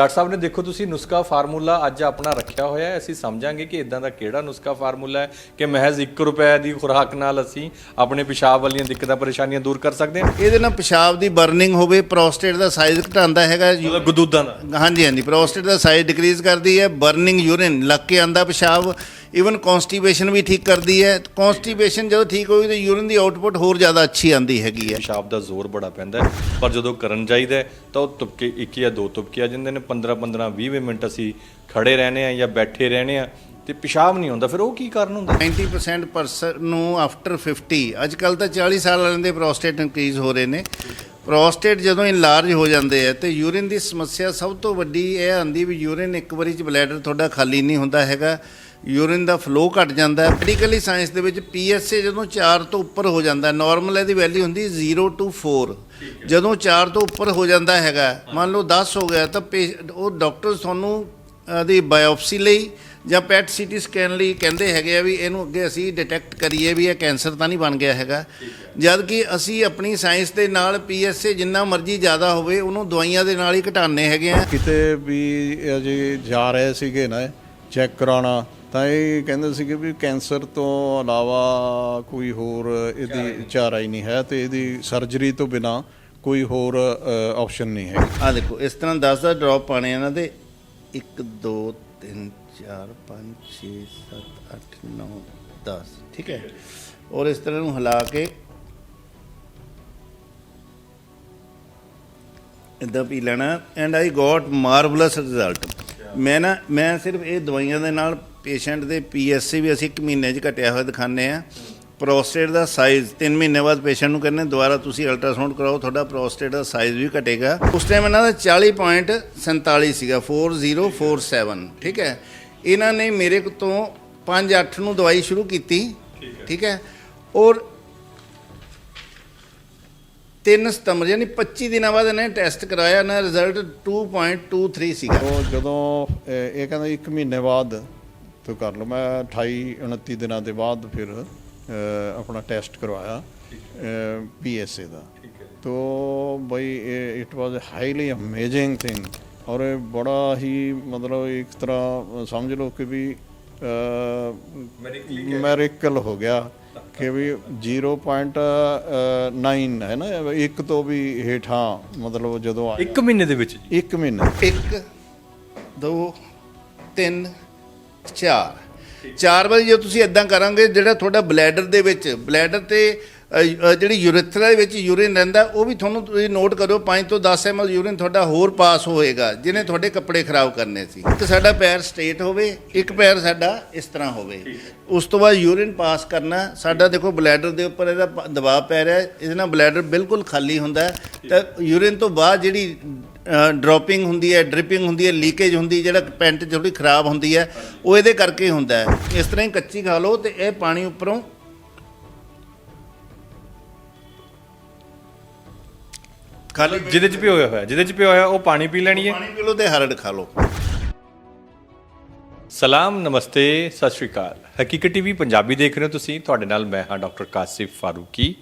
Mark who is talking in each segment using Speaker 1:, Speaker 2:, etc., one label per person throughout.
Speaker 1: Doctor ਸਾਹਿਬ ਨੇ ਦੇਖੋ ਤੁਸੀਂ ਨੁਸਖਾ ਫਾਰਮੂਲਾ ਅੱਜ ਆਪਣਾ ਰੱਖਿਆ ਹੋਇਆ ਹੈ। ਅਸੀਂ ਸਮਝਾਂਗੇ ਕਿ ਇਦਾਂ ਦਾ ਕਿਹੜਾ ਨੁਸਖਾ ਫਾਰਮੂਲਾ ਹੈ ਕਿ ਮਹਿਜ਼ 1 ਰੁਪਏ ਦੀ ਖੁਰਾਕ ਨਾਲ ਅਸੀਂ ਆਪਣੇ ਪਿਸ਼ਾਬ ਵਾਲੀਆਂ ਦਿੱਕਤਾਂ ਪਰੇਸ਼ਾਨੀਆਂ ਦੂਰ ਕਰ ਸਕਦੇ ਹਾਂ।
Speaker 2: ਇਹਦੇ ਨਾਲ ਪਿਸ਼ਾਬ ਦੀ ਬਰਨਿੰਗ ਹੋਵੇ ਪ੍ਰੋਸਟੇਟ ਦਾ ਸਾਈਜ਼ ਘਟਾਉਂਦਾ ਹੈਗਾ
Speaker 1: ਮਤਲਬ ਗਦੂਦਾਂ ਦਾ
Speaker 2: ਹਾਂਜੀ ਹਾਂਜੀ ਪ੍ਰੋਸਟੇਟ ਦਾ ਸਾਈਜ਼ ਡਿਕਰੀਜ਼ ਕਰਦੀ ਹੈ ਬਰਨਿੰਗ ਯੂਰਿਨ ਲੱਗ ਕੇ ਆਂਦਾ ਪਿਸ਼ਾਬ। ਇਵਨ ਕਨਸਟੀਪੇਸ਼ਨ ਵੀ ਠੀਕ ਕਰਦੀ ਹੈ। ਕਨਸਟੀਪੇਸ਼ਨ ਜਦੋਂ ਠੀਕ ਹੋਈ ਤਾਂ ਯੂਰਿਨ ਦੀ ਆਊਟਪੁੱਟ ਹੋਰ ਜ਼ਿਆਦਾ ਅੱਛੀ ਆਂਦੀ ਹੈਗੀ ਹੈ।
Speaker 1: ਪਿਸ਼ਾਬ ਦਾ ਜ਼ੋਰ ਬੜਾ ਪੈਂਦਾ ਹੈ। ਪਰ ਜਦੋਂ ਕਰਨ ਜਾਈਦਾ ਹੈ, ਤਾਂ ਉਹ ਤੁਪਕੇ ਇੱਕ ਜਾਂ ਦੋ ਤੁਪਕੇ ਆ ਜਾਂਦੇ ਨੇ। 15 15 20 ਮਿੰਟ ਅਸੀਂ ਖੜੇ ਰਹਨੇ ਆ ਜਾਂ ਬੈਠੇ ਰਹਨੇ ਆ ਤੇ ਪਿਸ਼ਾਬ ਨਹੀਂ ਹੁੰਦਾ। ਫਿਰ ਉਹ ਕੀ ਕਾਰਨ ਹੁੰਦਾ?
Speaker 2: 90% ਪਰਸਨ ਨੂੰ ਆਫਟਰ 50 ਅੱਜ ਕੱਲ ਤਾਂ 40 ਸਾਲ ਵਾਲਿਆਂ ਦੇ ਪ੍ਰੋਸਟੇਟ ਇਨਕਰੀਜ਼ ਹੋ ਰਹੇ ਨੇ। ਪ੍ਰੋਸਟੇਟ ਜਦੋਂ ਇਨਲਾਰਜ ਹੋ ਜਾਂਦੇ ਆ ਤੇ ਯੂਰਿਨ ਦੀ ਸਮੱਸਿਆ ਸਭ ਤੋਂ ਵੱਡੀ ਇਹ ਆਂਦੀ ਵੀ ਯੂਰਿਨ ਇੱਕ ਵਾਰੀ ਚ ਬਲੈਡਰ ਤੁਹਾਡਾ ਖਾਲੀ ਨਹੀਂ ਹੁੰਦਾ ਹੈਗਾ। ਯੂਰਿਨ ਦਾ ਫਲੋ ਘਟ ਜਾਂਦਾ ਹੈ। ਮੈਡੀਕਲੀ ਸਾਇੰਸ ਦੇ ਵਿੱਚ ਪੀਐਸਏ ਜਦੋਂ 4 ਤੋਂ ਉੱਪਰ ਹੋ ਜਾਂਦਾ ਨਾਰਮਲ ਇਹਦੀ ਵੈਲਿਊ ਹੁੰਦੀ 0 ਟੂ 4 ਜਦੋਂ 4 ਤੋਂ ਉੱਪਰ ਹੋ ਜਾਂਦਾ ਹੈਗਾ, ਮੰਨ ਲਓ 10 ਹੋ ਗਿਆ, ਤਾਂ ਪੇ- ਉਹ ਡਾਕਟਰ ਤੁਹਾਨੂੰ ਦੀ ਬਾਇਓਪਸੀ ਲਈ ਜਾਂ ਪੈਟ ਸੀਟੀ ਸਕੈਨ ਲਈ ਕਹਿੰਦੇ ਹੈਗੇ ਆ ਵੀ ਇਹਨੂੰ ਅੱਗੇ ਅਸੀਂ ਡਿਟੈਕਟ ਕਰੀਏ ਵੀ ਇਹ ਕੈਂਸਰ ਤਾਂ ਨਹੀਂ ਬਣ ਗਿਆ ਹੈਗਾ। ਜਦ ਕਿ ਅਸੀਂ ਆਪਣੀ ਸਾਇੰਸ ਦੇ ਨਾਲ ਪੀਐਸਏ ਜਿੰਨਾ ਮਰਜ਼ੀ ਜ਼ਿਆਦਾ ਹੋਵੇ, ਉਹਨੂੰ ਦਵਾਈਆਂ ਦੇ ਨਾਲ ਹੀ ਘਟਾਉਂਦੇ ਹੈਗੇ ਆ।
Speaker 3: ਕਿਤੇ ਵੀ ਅਜੇ ਜਾ ਰਹੇ ਸੀਗੇ ਨਾ ਚੈੱਕ ਕਰਾਉਣਾ ਤਾਂ ਇਹ ਕਹਿੰਦੇ ਸੀਗੇ ਵੀ ਕੈਂਸਰ ਤੋਂ ਇਲਾਵਾ ਕੋਈ ਹੋਰ ਇਹਦੀ ਚਾਰਾ ਹੀ ਨਹੀਂ। ਹੈ ਤੇ ਇਹਦੀ ਸਰਜਰੀ ਤੋਂ ਬਿਨਾ ਕੋਈ ਹੋਰ ਆਪਸ਼ਨ ਨਹੀਂ ਹੈ।
Speaker 2: ਆ ਦੇਖੋ ਇਸ ਤਰ੍ਹਾਂ 10 ਦਾ ਡ੍ਰੌਪ ਪਾਣੇ ਇਹਨਾਂ ਦੇ। 1 2 3 4 5 6 7 8 9 10 ਠੀਕ ਹੈ? ਔਰ ਇਸ ਤਰ੍ਹਾਂ ਨੂੰ ਹਿਲਾ ਕੇ ਇਦਾਂ ਪੀ ਲੈਣਾ। And I got marvellous result ਮੈਂ ਨਾ ਮੈਂ ਸਿਰਫ ਇਹ ਦਵਾਈਆਂ ਦੇ ਨਾਲ ਪੇਸ਼ੈਂਟ ਦੇ ਪੀਐਸਸੀ ਵੀ ਅਸੀਂ ਇੱਕ ਮਹੀਨੇ 'ਚ ਘਟਿਆ ਹੋਇਆ ਦਿਖਾਉਂਦੇ ਆ ਪ੍ਰੋਸਟੇਟ ਦਾ ਸਾਈਜ਼ 3 ਮਹੀਨੇ ਬਾਅਦ ਪੇਸ਼ੈਂਟ ਨੂੰ ਕਹਿੰਦੇ ਦੁਬਾਰਾ ਤੁਸੀਂ ਅਲਟਰਾਸਾਊਂਡ ਕਰਾਓ ਤੁਹਾਡਾ ਪ੍ਰੋਸਟੇਟ ਦਾ ਸਾਈਜ਼ ਵੀ ਘਟੇਗਾ। ਉਸ ਟਾਈਮ ਇਹਨਾਂ ਦਾ 40.47 ਸੀਗਾ 4047 ਠੀਕ ਹੈ? ਇਹਨਾਂ ਨੇ ਮੇਰੇ ਤੋਂ 5-8 ਨੂੰ ਦਵਾਈ ਸ਼ੁਰੂ ਕੀਤੀ ਠੀਕ ਹੈ? ਔਰ 3 ਸਤੰਬਰ ਯਾਨੀ 25 ਦਿਨਾਂ ਬਾਅਦ ਇਹਨੇ ਟੈਸਟ ਕਰਾਇਆ ਨਾ ਰਿਜ਼ਲਟ 2.23 ਸੀਗਾ।
Speaker 3: ਉਹ ਜਦੋਂ ਇਹ ਕਹਿੰਦਾ ਇੱਕ ਮਹੀਨੇ ਬਾਅਦ ਤੂੰ ਕਰ ਲਓ। ਮੈਂ 28 29 ਦਿਨਾਂ ਦੇ ਬਾਅਦ ਫਿਰ ਆਪਣਾ ਟੈਸਟ ਕਰਵਾਇਆ ਪੀਐਸਏ ਦਾ। ਤੋ ਬਈ it was highly amazing thing ਔਰ ਇਹ ਬੜਾ ਹੀ ਮਤਲਬ ਇੱਕ ਤਰ੍ਹਾਂ ਸਮਝ ਲਓ ਕਿ ਵੀ ਮੈਰੀਕਲ ਹੋ ਗਿਆ। ਕਿ ਵੀ 0.9 ਹੈ ਨਾ ਇੱਕ ਤੋਂ ਵੀ ਹੇਠਾਂ ਮਤਲਬ ਜਦੋਂ ਆਇਆ।
Speaker 1: ਇੱਕ ਮਹੀਨੇ ਦੇ ਵਿੱਚ ਜੀ।
Speaker 3: ਇੱਕ ਮਹੀਨਾ
Speaker 2: 1 2 3 4 ਚਾਰ। ਵਾਰੀ ਜੇ ਤੁਸੀਂ ਇਦਾਂ ਕਰਾਂਗੇ ਜਿਹੜਾ ਤੁਹਾਡਾ ਬਲੈਡਰ ਦੇ ਵਿੱਚ ਬਲੈਡਰ ਤੇ ਜਿਹੜੀ ਯੂਰੇਥਰਾ ਦੇ ਵਿੱਚ ਯੂਰਿਨ ਰਹਿੰਦਾ ਉਹ ਵੀ ਤੁਹਾਨੂੰ ਤੁਸੀਂ ਨੋਟ ਕਰਿਓ 5 ਤੋਂ 10 ml ਯੂਰਿਨ ਤੁਹਾਡਾ ਹੋਰ ਪਾਸ ਹੋਏਗਾ ਜਿਹਨੇ ਤੁਹਾਡੇ ਕੱਪੜੇ ਖਰਾਬ ਕਰਨੇ ਸੀ। ਇੱਕ ਸਾਡਾ ਪੈਰ ਸਟ੍ਰੇਟ ਹੋਵੇ ਇੱਕ ਪੈਰ ਸਾਡਾ ਇਸ ਤਰ੍ਹਾਂ ਹੋਵੇ। ਉਸ ਤੋਂ ਬਾਅਦ ਯੂਰਿਨ ਪਾਸ ਕਰਨਾ ਸਾਡਾ ਦੇਖੋ ਬਲੈਡਰ ਦੇ ਉੱਪਰ ਇਹਦਾ ਦਬਾਅ ਪੈ ਰਿਹਾ ਇਹਦੇ ਨਾਲ ਬਲੈਡਰ ਬਿਲਕੁਲ ਖਾਲੀ ਹੁੰਦਾ ਤਾਂ ਯੂਰਿਨ ਤੋਂ ਬਾਅਦ ਜਿਹੜੀ ਡ੍ਰੌਪਿੰਗ ਹੁੰਦੀ ਹੈ ਡ੍ਰਿਪਿੰਗ ਹੁੰਦੀ ਹੈ ਲੀਕੇਜ ਹੁੰਦੀ ਜਿਹੜਾ ਪੈਂਟ ਥੋੜੀ ਖਰਾਬ ਹੁੰਦੀ ਹੈ ਉਹ ਇਹਦੇ ਕਰਕੇ ਹੁੰਦਾ ਇਸ ਤਰ੍ਹਾਂ ਹੀ ਕੱਚੀ ਖਾ ਲਓ ਤੇ ਇਹ ਪਾਣੀ ਉੱਪਰੋਂ ਖਾਲੀ
Speaker 1: ਜਿਹਦੇ ਚ ਪਿਓਇਆ ਹੋਇਆ ਜਿਹਦੇ ਚ ਪਿਓਇਆ ਹੋਇਆ ਉਹ ਪਾਣੀ ਪੀ ਲੈਣੀ ਹੈ।
Speaker 2: ਪਾਣੀ ਪੀ ਲਓ ਤੇ ਹਰੜ ਖਾ ਲਓ।
Speaker 1: ਸਲਾਮ ਨਮਸਤੇ ਸਤਿ ਸ਼੍ਰੀ ਅਕਾਲ। ਹਕੀਕਤ ਟੀਵੀ ਪੰਜਾਬੀ ਦੇਖ ਰਹੇ ਹੋ ਤੁਸੀਂ। ਤੁਹਾਡੇ ਨਾਲ ਮੈਂ ਹਾਂ ਡਾਕਟਰ ਕਾਸਿਫ ਫਾਰੂਕੀ।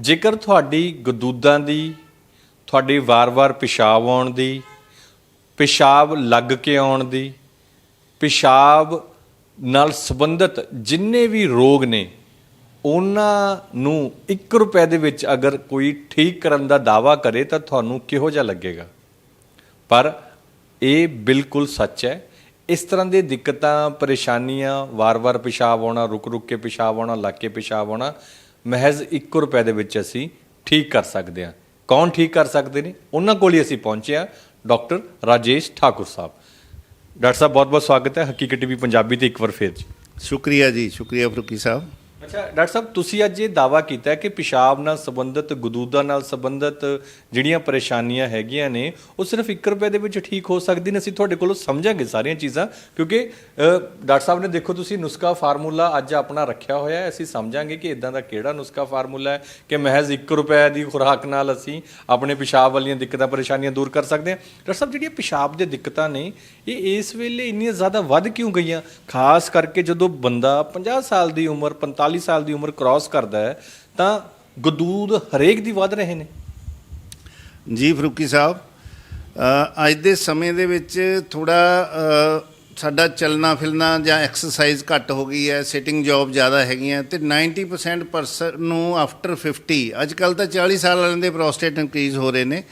Speaker 1: ਜੇਕਰ ਤੁਹਾਡੀ ਗਦੂਦਾਂ ਦੀ ਤੁਹਾਡੀ ਵਾਰ-ਵਾਰ ਪਿਸ਼ਾਬ ਆਉਣ ਦੀ ਪਿਸ਼ਾਬ ਲੱਗ ਕੇ ਆਉਣ ਦੀ ਪਿਸ਼ਾਬ ਨਾਲ ਸੰਬੰਧਿਤ ਜਿੰਨੇ ਵੀ ਰੋਗ ਨੇ ਉਹਨਾਂ ਨੂੰ 1 ਰੁਪਏ ਦੇ ਵਿੱਚ ਅਗਰ ਕੋਈ ਠੀਕ ਕਰਨ ਦਾ ਦਾਵਾ ਕਰੇ ਤਾਂ ਤੁਹਾਨੂੰ ਕਿਹੋ ਜਿਹਾ ਲੱਗੇਗਾ? ਪਰ ਇਹ ਬਿਲਕੁਲ ਸੱਚ ਹੈ। ਇਸ ਤਰ੍ਹਾਂ ਦੇ ਦਿੱਕਤਾਂ, ਪਰੇਸ਼ਾਨੀਆਂ, ਵਾਰ-ਵਾਰ ਪਿਸ਼ਾਬ ਆਉਣਾ, ਰੁਕ-ਰੁਕ ਕੇ ਪਿਸ਼ਾਬ ਆਉਣਾ ਲੱਗ ਕੇ ਪਿਸ਼ਾਬ ਆਉਣਾ, ਮਹਿਜ਼ 1 ਰੁਪਏ ਦੇ ਵਿੱਚ ਅਸੀਂ ਠੀਕ ਕਰ ਸਕਦੇ ਹਾਂ। ਕੌਣ ਠੀਕ ਕਰ ਸਕਦੇ ਨੇ? ਉਹਨਾਂ ਕੋਲ ਹੀ ਅਸੀਂ ਪਹੁੰਚੇ ਹਾਂ। ਡਾਕਟਰ ਰਾਜੇਸ਼ ਠਾਕੁਰ ਸਾਹਿਬ। ਡਾਕਟਰ ਸਾਹਿਬ, ਬਹੁਤ-ਬਹੁਤ ਸਵਾਗਤ ਹੈ। ਹਕੀਕਤ ਟੀਵੀ ਪੰਜਾਬੀ ਤੇ ਇੱਕ ਵਾਰ ਫੇਰ ਜੀ।
Speaker 2: ਸ਼ੁਕਰੀਆ ਜੀ, ਸ਼ੁਕਰੀਆ ਫਰੂਕੀ ਸਾਹਿਬ।
Speaker 1: ਅੱਛਾ, ਡਾਕਟਰ ਸਾਹਿਬ, ਤੁਸੀਂ ਅੱਜ ਇਹ ਦਾਵਾ ਕੀਤਾ ਹੈ ਕਿ ਪਿਸ਼ਾਬ ਨਾਲ ਸੰਬੰਧਿਤ, ਗਦੂਦਾਂ ਨਾਲ ਸੰਬੰਧਿਤ ਜਿਹੜੀਆਂ ਪਰੇਸ਼ਾਨੀਆਂ ਹੈਗੀਆਂ ਨੇ, ਉਹ ਸਿਰਫ 1 ਰੁਪਏ ਦੇ ਵਿੱਚ ਠੀਕ ਹੋ ਸਕਦੀ ਨੇ? ਅਸੀਂ ਤੁਹਾਡੇ ਕੋਲੋਂ ਸਮਝਾਂਗੇ ਸਾਰੀਆਂ ਚੀਜ਼ਾਂ, ਕਿਉਂਕਿ ਡਾਕਟਰ ਸਾਹਿਬ ਨੇ ਦੇਖੋ, ਤੁਸੀਂ ਨੁਸਖਾ ਫਾਰਮੂਲਾ ਅੱਜ ਆਪਣਾ ਰੱਖਿਆ ਹੋਇਆ ਹੈ। ਅਸੀਂ ਸਮਝਾਂਗੇ ਕਿ ਇਦਾਂ ਦਾ ਕਿਹੜਾ ਨੁਸਖਾ ਫਾਰਮੂਲਾ ਹੈ ਕਿ ਮਹਿਜ਼ 1 ਰੁਪਏ ਦੀ ਖੁਰਾਕ ਨਾਲ ਅਸੀਂ ਆਪਣੇ ਪਿਸ਼ਾਬ ਵਾਲੀਆਂ ਦਿੱਕਤਾਂ, ਪਰੇਸ਼ਾਨੀਆਂ ਦੂਰ ਕਰ ਸਕਦੇ ਹਾਂ। ਡਾਕਟਰ ਸਾਹਿਬ, ਜਿਹੜੀਆਂ ਪਿਸ਼ਾਬ ਦੀਆਂ ਦਿੱਕਤਾਂ ਨੇ, ਇਹ ਇਸ ਵੇਲੇ ਇੰਨੀਆਂ ਜ਼ਿਆਦਾ ਵੱਧ ਕਿਉਂ ਗਈਆਂ? ਖਾਸ ਕਰਕੇ ਜਦੋਂ ਬੰਦਾ 50 ਸਾਲ ਦੀ ਉਮਰ 45 ਸਾਲ ਦੀ ਉਮਰ ਕ੍ਰਾਸ ਕਰਦਾ ਹੈ, ਤਾਂ ਗਦੂਦ ਹਰੇਕ ਦੀ ਵੱਧ ਰਹੇ ਨੇ।
Speaker 2: ਜੀ, ਫਰੂਕੀ ਸਾਹਿਬ ਅੱਜ ਦੇ ਸਮੇਂ ਦੇ ਵਿੱਚ ਥੋੜਾ ਸਾਡਾ ਚੱਲਣਾ ਫਿਰਨਾ ਜਾਂ ਐਕਸਰਸਾਈਜ਼ ਘੱਟ ਹੋ ਗਈ ਹੈ ਸਿਟਿੰਗ ਜੌਬ ਜ਼ਿਆਦਾ ਹੈਗੀਆਂ, ਤੇ 90% ਪਰਸਨ ਨੂੰ ਆਫਟਰ 50 ਅੱਜ ਕੱਲ ਤਾਂ 40 ਸਾਲ ਵਾਲਿਆਂ ਦੇ ਪ੍ਰੋਸਟੇਟ ਇਨਕਰੀਜ਼ ਹੋ ਰਹੇ ਨੇ।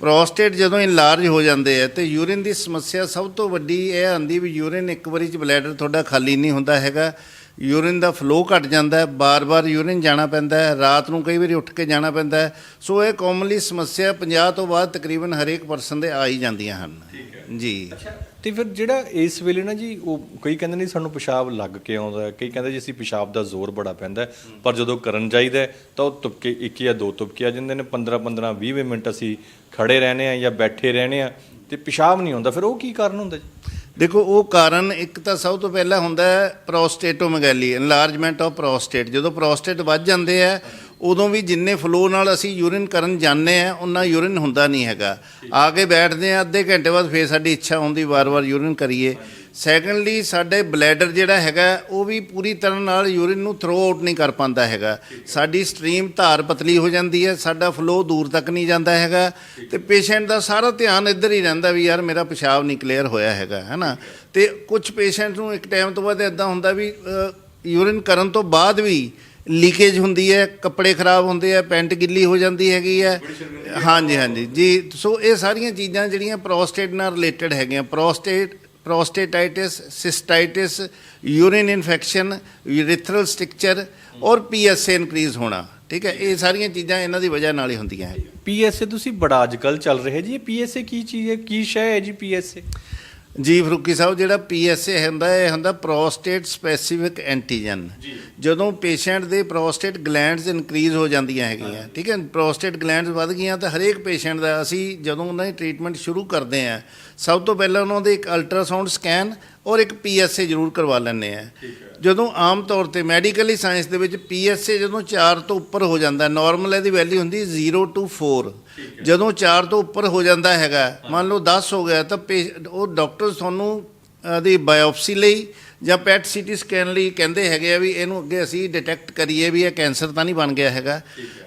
Speaker 2: ਪ੍ਰੋਸਟੇਟ ਜਦੋਂ ਇਨਲਾਰਜ ਹੋ ਜਾਂਦੇ ਆ, ਤੇ ਯੂਰਿਨ ਦੀ ਸਮੱਸਿਆ ਸਭ ਤੋਂ ਵੱਡੀ ਇਹ ਆਂਦੀ ਵੀ ਯੂਰਿਨ ਇੱਕ ਵਾਰੀ ਚ ਬਲੈਡਰ ਤੁਹਾਡਾ ਖਾਲੀ ਨਹੀਂ ਹੁੰਦਾ ਹੈਗਾ। ਯੂਰਿਨ ਦਾ ਫਲੋ ਘਟ ਜਾਂਦਾ ਹੈ ਬਾਰ-ਬਾਰ ਯੂਰਿਨ ਜਾਣਾ ਪੈਂਦਾ ਹੈ ਰਾਤ ਨੂੰ ਕਈ ਵਾਰੀ ਉੱਠ ਕੇ ਜਾਣਾ ਪੈਂਦਾ ਹੈ। ਸੋ ਇਹ ਕਾਮਨਲੀ ਸਮੱਸਿਆ 50 ਤੋਂ ਬਾਅਦ ਤਕਰੀਬਨ ਹਰੇਕ ਪਰਸਨ ਦੇ ਆ ਹੀ ਜਾਂਦੀਆਂ ਹਨ। ਜੀ।
Speaker 1: ਤੇ ਫਿਰ ਜਿਹੜਾ ਇਸ ਵੇਲੇ ਨਾ ਜੀ ਉਹ ਕਈ ਕਹਿੰਦੇ ਨੇ ਸਾਨੂੰ ਪਿਸ਼ਾਬ ਲੱਗ ਕੇ ਆਉਂਦਾ ਕਈ ਕਹਿੰਦੇ ਜੀ ਅਸੀਂ ਪਿਸ਼ਾਬ ਦਾ ਜ਼ੋਰ ਬੜਾ ਪੈਂਦਾ ਪਰ ਜਦੋਂ ਕਰਨ ਹੈ, ਤਾਂ ਉਹ ਤੁਪਕੇ ਇੱਕ ਜਾਂ ਦੋ ਤੁਪਕੇ ਆ ਜਾਂਦੇ ਨੇ 15 15 20 ਮਿੰਟ ਅਸੀਂ ਖੜੇ ਰਹਨੇ ਆ ਜਾਂ ਬੈਠੇ ਰਹਨੇ ਆ ਤੇ ਪਿਸ਼ਾਬ ਨਹੀਂ ਹੁੰਦਾ। ਫਿਰ ਉਹ ਕੀ ਕਾਰਨ ਹੁੰਦਾ ਜੀ?
Speaker 2: ਦੇਖੋ ਉਹ ਕਾਰਨ ਇੱਕ ਤਾਂ ਸਭ ਤੋਂ ਪਹਿਲਾਂ ਹੁੰਦਾ ਹੈ ਪ੍ਰੋਸਟੇਟੋਮੈਗੈਲੀ ਇਨਲਾਰਜਮੈਂਟ ਆਫ ਪ੍ਰੋਸਟੇਟ ਜਦੋਂ ਪ੍ਰੋਸਟੇਟ ਵੱਧ ਜਾਂਦੇ ਆ ਉਦੋਂ ਵੀ ਜਿੰਨੇ ਫਲੋ ਨਾਲ ਅਸੀਂ ਯੂਰਿਨ ਕਰਨ ਜਾਂਦੇ ਆ ਉਹਨਾਂ ਯੂਰਿਨ ਹੁੰਦਾ ਨਹੀਂ ਹੈਗਾ। ਆ ਕੇ ਬੈਠਦੇ ਆ ਅੱਧੇ ਘੰਟੇ ਬਾਅਦ ਫੇਰ ਸਾਡੀ ਇੱਛਾ ਹੁੰਦੀ ਵਾਰ-ਵਾਰ ਯੂਰਿਨ ਕਰੀਏ। ਸੈਕੰਡਲੀ ਸਾਡੇ ਬਲੈਡਰ ਜਿਹੜਾ ਹੈਗਾ, ਉਹ ਵੀ ਪੂਰੀ ਤਰ੍ਹਾਂ ਨਾਲ ਯੂਰਿਨ ਨੂੰ ਥਰੋ ਆਊਟ ਨਹੀਂ ਕਰ ਪਾਉਂਦਾ ਹੈਗਾ। ਸਾਡੀ ਸਟ੍ਰੀਮ ਧਾਰ ਪਤਲੀ ਹੋ ਜਾਂਦੀ ਹੈ, ਸਾਡਾ ਫਲੋ ਦੂਰ ਤੱਕ ਨਹੀਂ ਜਾਂਦਾ ਹੈਗਾ। ਤੇ ਪੇਸ਼ੈਂਟ ਦਾ ਸਾਰਾ ਧਿਆਨ ਇੱਧਰ ਹੀ ਰਹਿੰਦਾ ਵੀ ਯਾਰ ਮੇਰਾ ਪਿਸ਼ਾਬ ਨਹੀਂ ਕਲੀਅਰ ਹੋਇਆ ਹੈਗਾ, ਹੈਨਾ? ਤੇ ਕੁਝ ਪੇਸ਼ੈਂਟ ਨੂੰ ਇੱਕ ਟਾਈਮ ਤੋਂ ਬਾਅਦ ਇਦਾਂ ਹੁੰਦਾ ਵੀ ਯੂਰਿਨ ਕਰਨ ਤੋਂ ਬਾਅਦ ਵੀ ਲੀਕੇਜ ਹੁੰਦੀ ਹੈ, ਕੱਪੜੇ ਖਰਾਬ ਹੁੰਦੇ ਆ, ਪੈਂਟ ਗਿੱਲੀ ਹੋ ਜਾਂਦੀ ਹੈਗੀ ਹੈ। ਹਾਂਜੀ ਹਾਂਜੀ। ਜੀ, ਸੋ ਇਹ ਸਾਰੀਆਂ ਚੀਜ਼ਾਂ ਜਿਹੜੀਆਂ ਪ੍ਰੋਸਟੇਟ ਨਾਲ ਰਿਲੇਟਡ ਹੈਗੀਆਂ। Prostate prostatitis cystitis urine infection urethral structure ਔਰ ਪੀਐਸਏ ਇਨਕਰੀਜ਼ ਹੋਣਾ। ਠੀਕ ਹੈ? ਇਹ ਸਾਰੀਆਂ ਚੀਜ਼ਾਂ ਇਹਨਾਂ ਦੀ ਵਜ੍ਹਾ ਨਾਲ ਹੀ ਹੁੰਦੀਆਂ ਹੈ।
Speaker 1: ਪੀਐਸਏ ਤੁਸੀਂ ਬੜਾ ਅੱਜਕੱਲ ਚੱਲ ਰਿਹਾ ਜੀ। ਪੀਐਸਏ ਕੀ ਚੀਜ਼ ਹੈ? ਕੀ ਸ਼ੈ ਹੈ ਜੀ ਪੀਐਸਏ
Speaker 2: ਜੀ ਫਰੂਕੀ ਸਾਹਿਬ ਜਿਹੜਾ ਪੀਐਸਏ ਹੁੰਦਾ ਇਹ ਹੁੰਦਾ ਪ੍ਰੋਸਟੇਟ ਸਪੈਸੀਫਿਕ ਐਂਟੀਜਨ ਜਦੋਂ ਪੇਸ਼ੈਂਟ ਦੇ ਪ੍ਰੋਸਟੇਟ ਗਲੈਂਡਸ ਇਨਕਰੀਜ਼ ਹੋ ਜਾਂਦੀਆਂ ਹੈਗੀਆਂ ਠੀਕ ਹੈ? ਪ੍ਰੋਸਟੇਟ ਗਲੈਂਡਸ ਵੱਧ ਗਈਆਂ ਤਾਂ ਹਰੇਕ ਪੇਸ਼ੈਂਟ ਦਾ ਅਸੀਂ ਜਦੋਂ ਉਹਨਾਂ ਦੀ ਟ੍ਰੀਟਮੈਂਟ ਸ਼ੁਰੂ ਕਰਦੇ ਆ ਸਭ ਤੋਂ ਪਹਿਲਾਂ ਉਹਨਾਂ ਦੇ ਇੱਕ ਅਲਟਰਾਸਾਊਂਡ ਸਕੈਨ ਔਰ ਇੱਕ ਪੀਐਸਏ ਜ਼ਰੂਰ ਕਰਵਾ ਲੈਂਦੇ ਆ। ਜਦੋਂ ਆਮ ਤੌਰ ਤੇ ਮੈਡੀਕਲੀ ਸਾਇੰਸ ਦੇ ਵਿੱਚ ਪੀਐਸਏ ਜਦੋਂ 4 ਤੋਂ ਉੱਪਰ ਹੋ ਜਾਂਦਾ ਨਾਰਮਲ ਇਹਦੀ ਵੈਲਿਊ ਹੁੰਦੀ 0 ਟੂ 4 ਜਦੋਂ 4 ਤੋਂ ਉੱਪਰ ਹੋ ਜਾਂਦਾ ਹੈਗਾ ਮੰਨ ਲਓ 10 ਹੋ ਗਿਆ ਤਾਂ ਉਹ ਡਾਕਟਰ ਤੁਹਾਨੂੰ ਦੀ ਬਾਇਓਪਸੀ ਲਈ ਜਾਂ ਪੈਟ ਸੀਟੀ ਸਕੈਨ ਲਈ ਕਹਿੰਦੇ ਹੈਗੇ ਆ ਵੀ ਇਹਨੂੰ ਅੱਗੇ ਅਸੀਂ ਡਿਟੈਕਟ ਕਰੀਏ ਵੀ ਇਹ ਕੈਂਸਰ ਤਾਂ ਨਹੀਂ ਬਣ ਗਿਆ ਹੈਗਾ।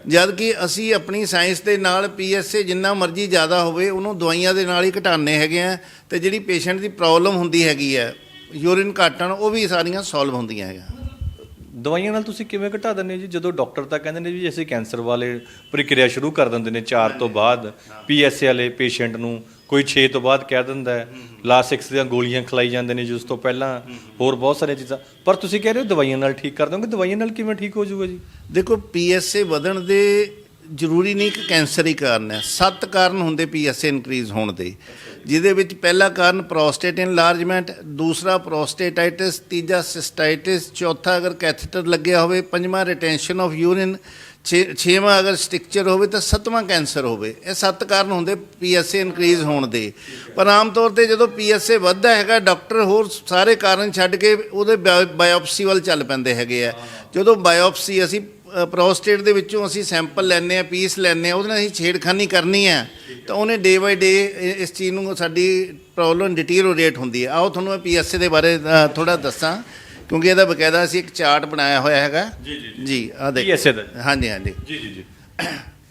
Speaker 2: ਜਦ ਕਿ ਅਸੀਂ ਆਪਣੀ ਸਾਇੰਸ ਦੇ ਨਾਲ ਪੀਐਸਏ ਜਿੰਨਾ ਮਰਜ਼ੀ ਜ਼ਿਆਦਾ ਹੋਵੇ, ਉਹਨੂੰ ਦਵਾਈਆਂ ਦੇ ਨਾਲ ਹੀ ਘਟਾਉਂਦੇ ਹੈਗੇ ਆ ਤੇ ਜਿਹੜੀ ਪੇਸ਼ੈਂਟ ਦੀ ਪ੍ਰੋਬਲਮ ਹੁੰਦੀ ਹੈਗੀ ਹੈ ਯੂਰਿਨ ਘਟਣ, ਉਹ ਵੀ ਸਾਰੀਆਂ ਸੋਲਵ ਹੁੰਦੀਆਂ ਹੈਗਾ
Speaker 1: ਦਵਾਈਆਂ ਨਾਲ ਤੁਸੀਂ ਕਿਵੇਂ ਘਟਾ ਦਿੰਦੇ ਹੋ ਜੀ? ਜਦੋਂ ਡਾਕਟਰ ਤਾਂ ਕਹਿੰਦੇ ਨੇ ਜੀ ਅਸੀਂ ਕੈਂਸਰ ਵਾਲੇ ਪ੍ਰਕਿਰਿਆ ਸ਼ੁਰੂ ਕਰ ਦਿੰਦੇ ਨੇ 4 ਤੋਂ ਬਾਅਦ ਪੀਐਸਏ ਵਾਲੇ ਪੇਸ਼ੈਂਟ ਨੂੰ। ਕੋਈ 6 ਤੋਂ ਬਾਅਦ ਕਹਿ ਦਿੰਦਾ ਹੈ 6 ਦੀਆਂ ਗੋਲੀਆਂ ਖਿਲਾਈ ਜਾਂਦੇ ਨੇ ਜਿਸ ਤੋਂ ਪਹਿਲਾਂ, ਹੋਰ ਬਹੁਤ ਸਾਰੀਆਂ ਚੀਜ਼ਾਂ। ਪਰ ਤੁਸੀਂ ਕਹਿ ਰਹੇ ਹੋ ਦਵਾਈਆਂ ਨਾਲ ਠੀਕ ਕਰ ਦੋਗੇ, ਦਵਾਈਆਂ ਨਾਲ ਕਿਵੇਂ ਠੀਕ ਹੋ ਜਾਊਗਾ ਜੀ?
Speaker 2: ਦੇਖੋ ਪੀਐਸਏ ਵਧਣ ਦੇ ਜ਼ਰੂਰੀ ਨਹੀਂ ਕਿ ਕੈਂਸਰ ਹੀ ਕਾਰਨ ਹੈ। ਸੱਤ ਕਾਰਨ ਹੁੰਦੇ ਪੀਐਸਏ ਇਨਕਰੀਜ਼ ਹੋਣ ਦੇ, ਜਿਹਦੇ ਵਿੱਚ ਪਹਿਲਾ ਕਾਰਨ ਪ੍ਰੋਸਟੇਟ ਇਨਲਾਰਜਮੈਂਟ ਦੂਸਰਾ ਪ੍ਰੋਸਟੇਟਾਈਟਿਸ ਤੀਜਾ ਸਿਸਟਾਈਟਿਸ ਚੌਥਾ ਅਗਰ ਕੈਥੇਟਰ ਲੱਗਿਆ ਹੋਵੇ, ਪੰਜਵਾਂ ਰਿਟੈਂਸ਼ਨ ਆਫ ਯੂਰਿਨ ਛੇਵਾਂ ਅਗਰ ਸਟ੍ਰਕਚਰ ਹੋਵੇ ਤਾਂ ਸੱਤਵਾਂ ਕੈਂਸਰ ਹੋਵੇ। ਇਹ ਸੱਤ ਕਾਰਨ ਹੁੰਦੇ ਪੀਐਸਏ ਇਨਕਰੀਜ਼ ਹੋਣ ਦੇ। ਪਰ ਆਮ ਤੌਰ ਤੇ ਜਦੋਂ ਪੀਐਸਏ ਵੱਧਦਾ ਹੈਗਾ, ਡਾਕਟਰ ਹੋਰ ਸਾਰੇ ਕਾਰਨ ਛੱਡ ਕੇ ਉਹਦੇ ਬਾਇਓਪਸੀ ਵੱਲ ਚੱਲ ਪੈਂਦੇ ਹੈਗੇ ਆ। ਜਦੋਂ ਬਾਇਓਪਸੀ ਅਸੀਂ ਪ੍ਰੋਸਟੇਟ ਦੇ ਵਿੱਚੋਂ ਅਸੀਂ ਸੈਂਪਲ ਲੈਣੇ ਆ, ਪੀਸ ਲੈਣੇ ਆ, ਉਹਦੇ ਨਾਲ ਅਸੀਂ ਛੇੜਖਾਨੀ ਕਰਨੀ ਆ, ਤਾਂ ਉਹਨੇ ਡੇ ਬਾਈ ਡੇ ਇਸ ਚੀਜ਼ ਨੂੰ ਸਾਡੀ ਪ੍ਰੋਬਲਮ ਡਿਟੀਰੀਓਰੇਟ ਹੁੰਦੀ ਹੈ ਆਓ ਤੁਹਾਨੂੰ ਮੈਂ ਪੀਐਸਏ ਦੇ ਬਾਰੇ ਥੋੜਾ ਦੱਸਾਂ। ਕਿਉਂਕਿ ਇਹਦਾ ਬਕਾਇਦਾ ਅਸੀਂ ਇੱਕ ਚਾਰਟ ਬਣਾਇਆ ਹੋਇਆ ਹੈਗਾ। ਜੀ ਜੀ ਜੀ। ਆ ਦੇਖੋ।
Speaker 1: PSA ਦਾ।
Speaker 2: ਹਾਂਜੀ ਹਾਂਜੀ।
Speaker 1: ਜੀ ਜੀ ਜੀ।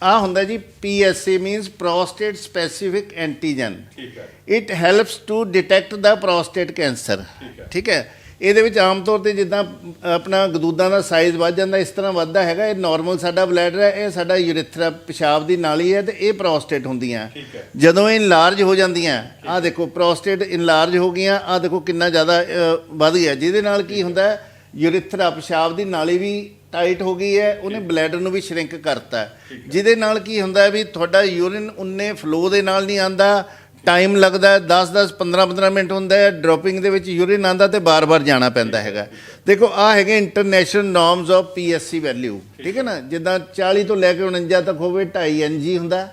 Speaker 2: ਆ ਹੁੰਦਾ ਜੀ PSA means prostate specific antigen
Speaker 1: ਠੀਕ ਹੈ।
Speaker 2: It helps to detect the prostate cancer ਠੀਕ ਹੈ। ਇਹਦੇ ਵਿੱਚ ਆਮ ਤੌਰ ਤੇ ਜਿੱਦਾਂ ਆਪਣਾ ਗਦੂਦਾਂ ਦਾ ਸਾਈਜ਼ ਵੱਧ ਜਾਂਦਾ ਇਸ ਤਰ੍ਹਾਂ ਵੱਧਦਾ ਹੈਗਾ। ਇਹ ਨਾਰਮਲ ਸਾਡਾ ਬਲੈਡਰ ਹੈ ਇਹ ਸਾਡਾ ਯੂਰੇਥਰਾ ਪਿਸ਼ਾਬ ਦੀ ਨਾਲੀ ਹੈ ਤੇ ਇਹ ਪ੍ਰੋਸਟੇਟ ਹੁੰਦੀਆਂ। ਜਦੋਂ ਇਹ ਇਨਲਾਰਜ ਹੋ ਜਾਂਦੀਆਂ ਆ ਦੇਖੋ ਪ੍ਰੋਸਟੇਟ ਇਨਲਾਰਜ ਹੋ ਗਈਆਂ ਆ ਦੇਖੋ ਕਿੰਨਾ ਜ਼ਿਆਦਾ ਵੱਧ ਗਿਆ। ਜਿਹਦੇ ਨਾਲ ਕੀ ਹੁੰਦਾ ਯੂਰੇਥਰਾ ਪਿਸ਼ਾਬ ਦੀ ਨਾਲੀ ਵੀ ਟਾਈਟ ਹੋ ਗਈ ਹੈ ਉਹਨੇ ਬਲੈਡਰ ਨੂੰ ਵੀ ਸ਼ਰਿੰਕ ਕਰਤਾ। ਜਿਹਦੇ ਨਾਲ ਕੀ ਹੁੰਦਾ ਵੀ ਤੁਹਾਡਾ ਯੂਰਿਨ ਉਨੇ ਫਲੋ ਦੇ ਨਾਲ ਨਹੀਂ ਆਂਦਾ ਟਾਈਮ ਲੱਗਦਾ ਹੈ 10 10 15 15 ਮਿੰਟ ਹੁੰਦਾ ਹੈ ਡ੍ਰੌਪਿੰਗ ਦੇ ਵਿੱਚ ਯੂਰਿਨ ਆਂਦਾ ਤੇ ਬਾਰ-ਬਾਰ ਜਾਣਾ ਪੈਂਦਾ ਹੈਗਾ। ਦੇਖੋ ਆ ਹੈਗੇ international norms of PSC value ਠੀਕ ਹੈ ਨਾ? ਜਿੱਦਾਂ 40 ਤੋਂ ਲੈ ਕੇ 49 ਤੱਕ ਹੋਵੇ 2.5 ਐਨਜੀ ਹੁੰਦਾ।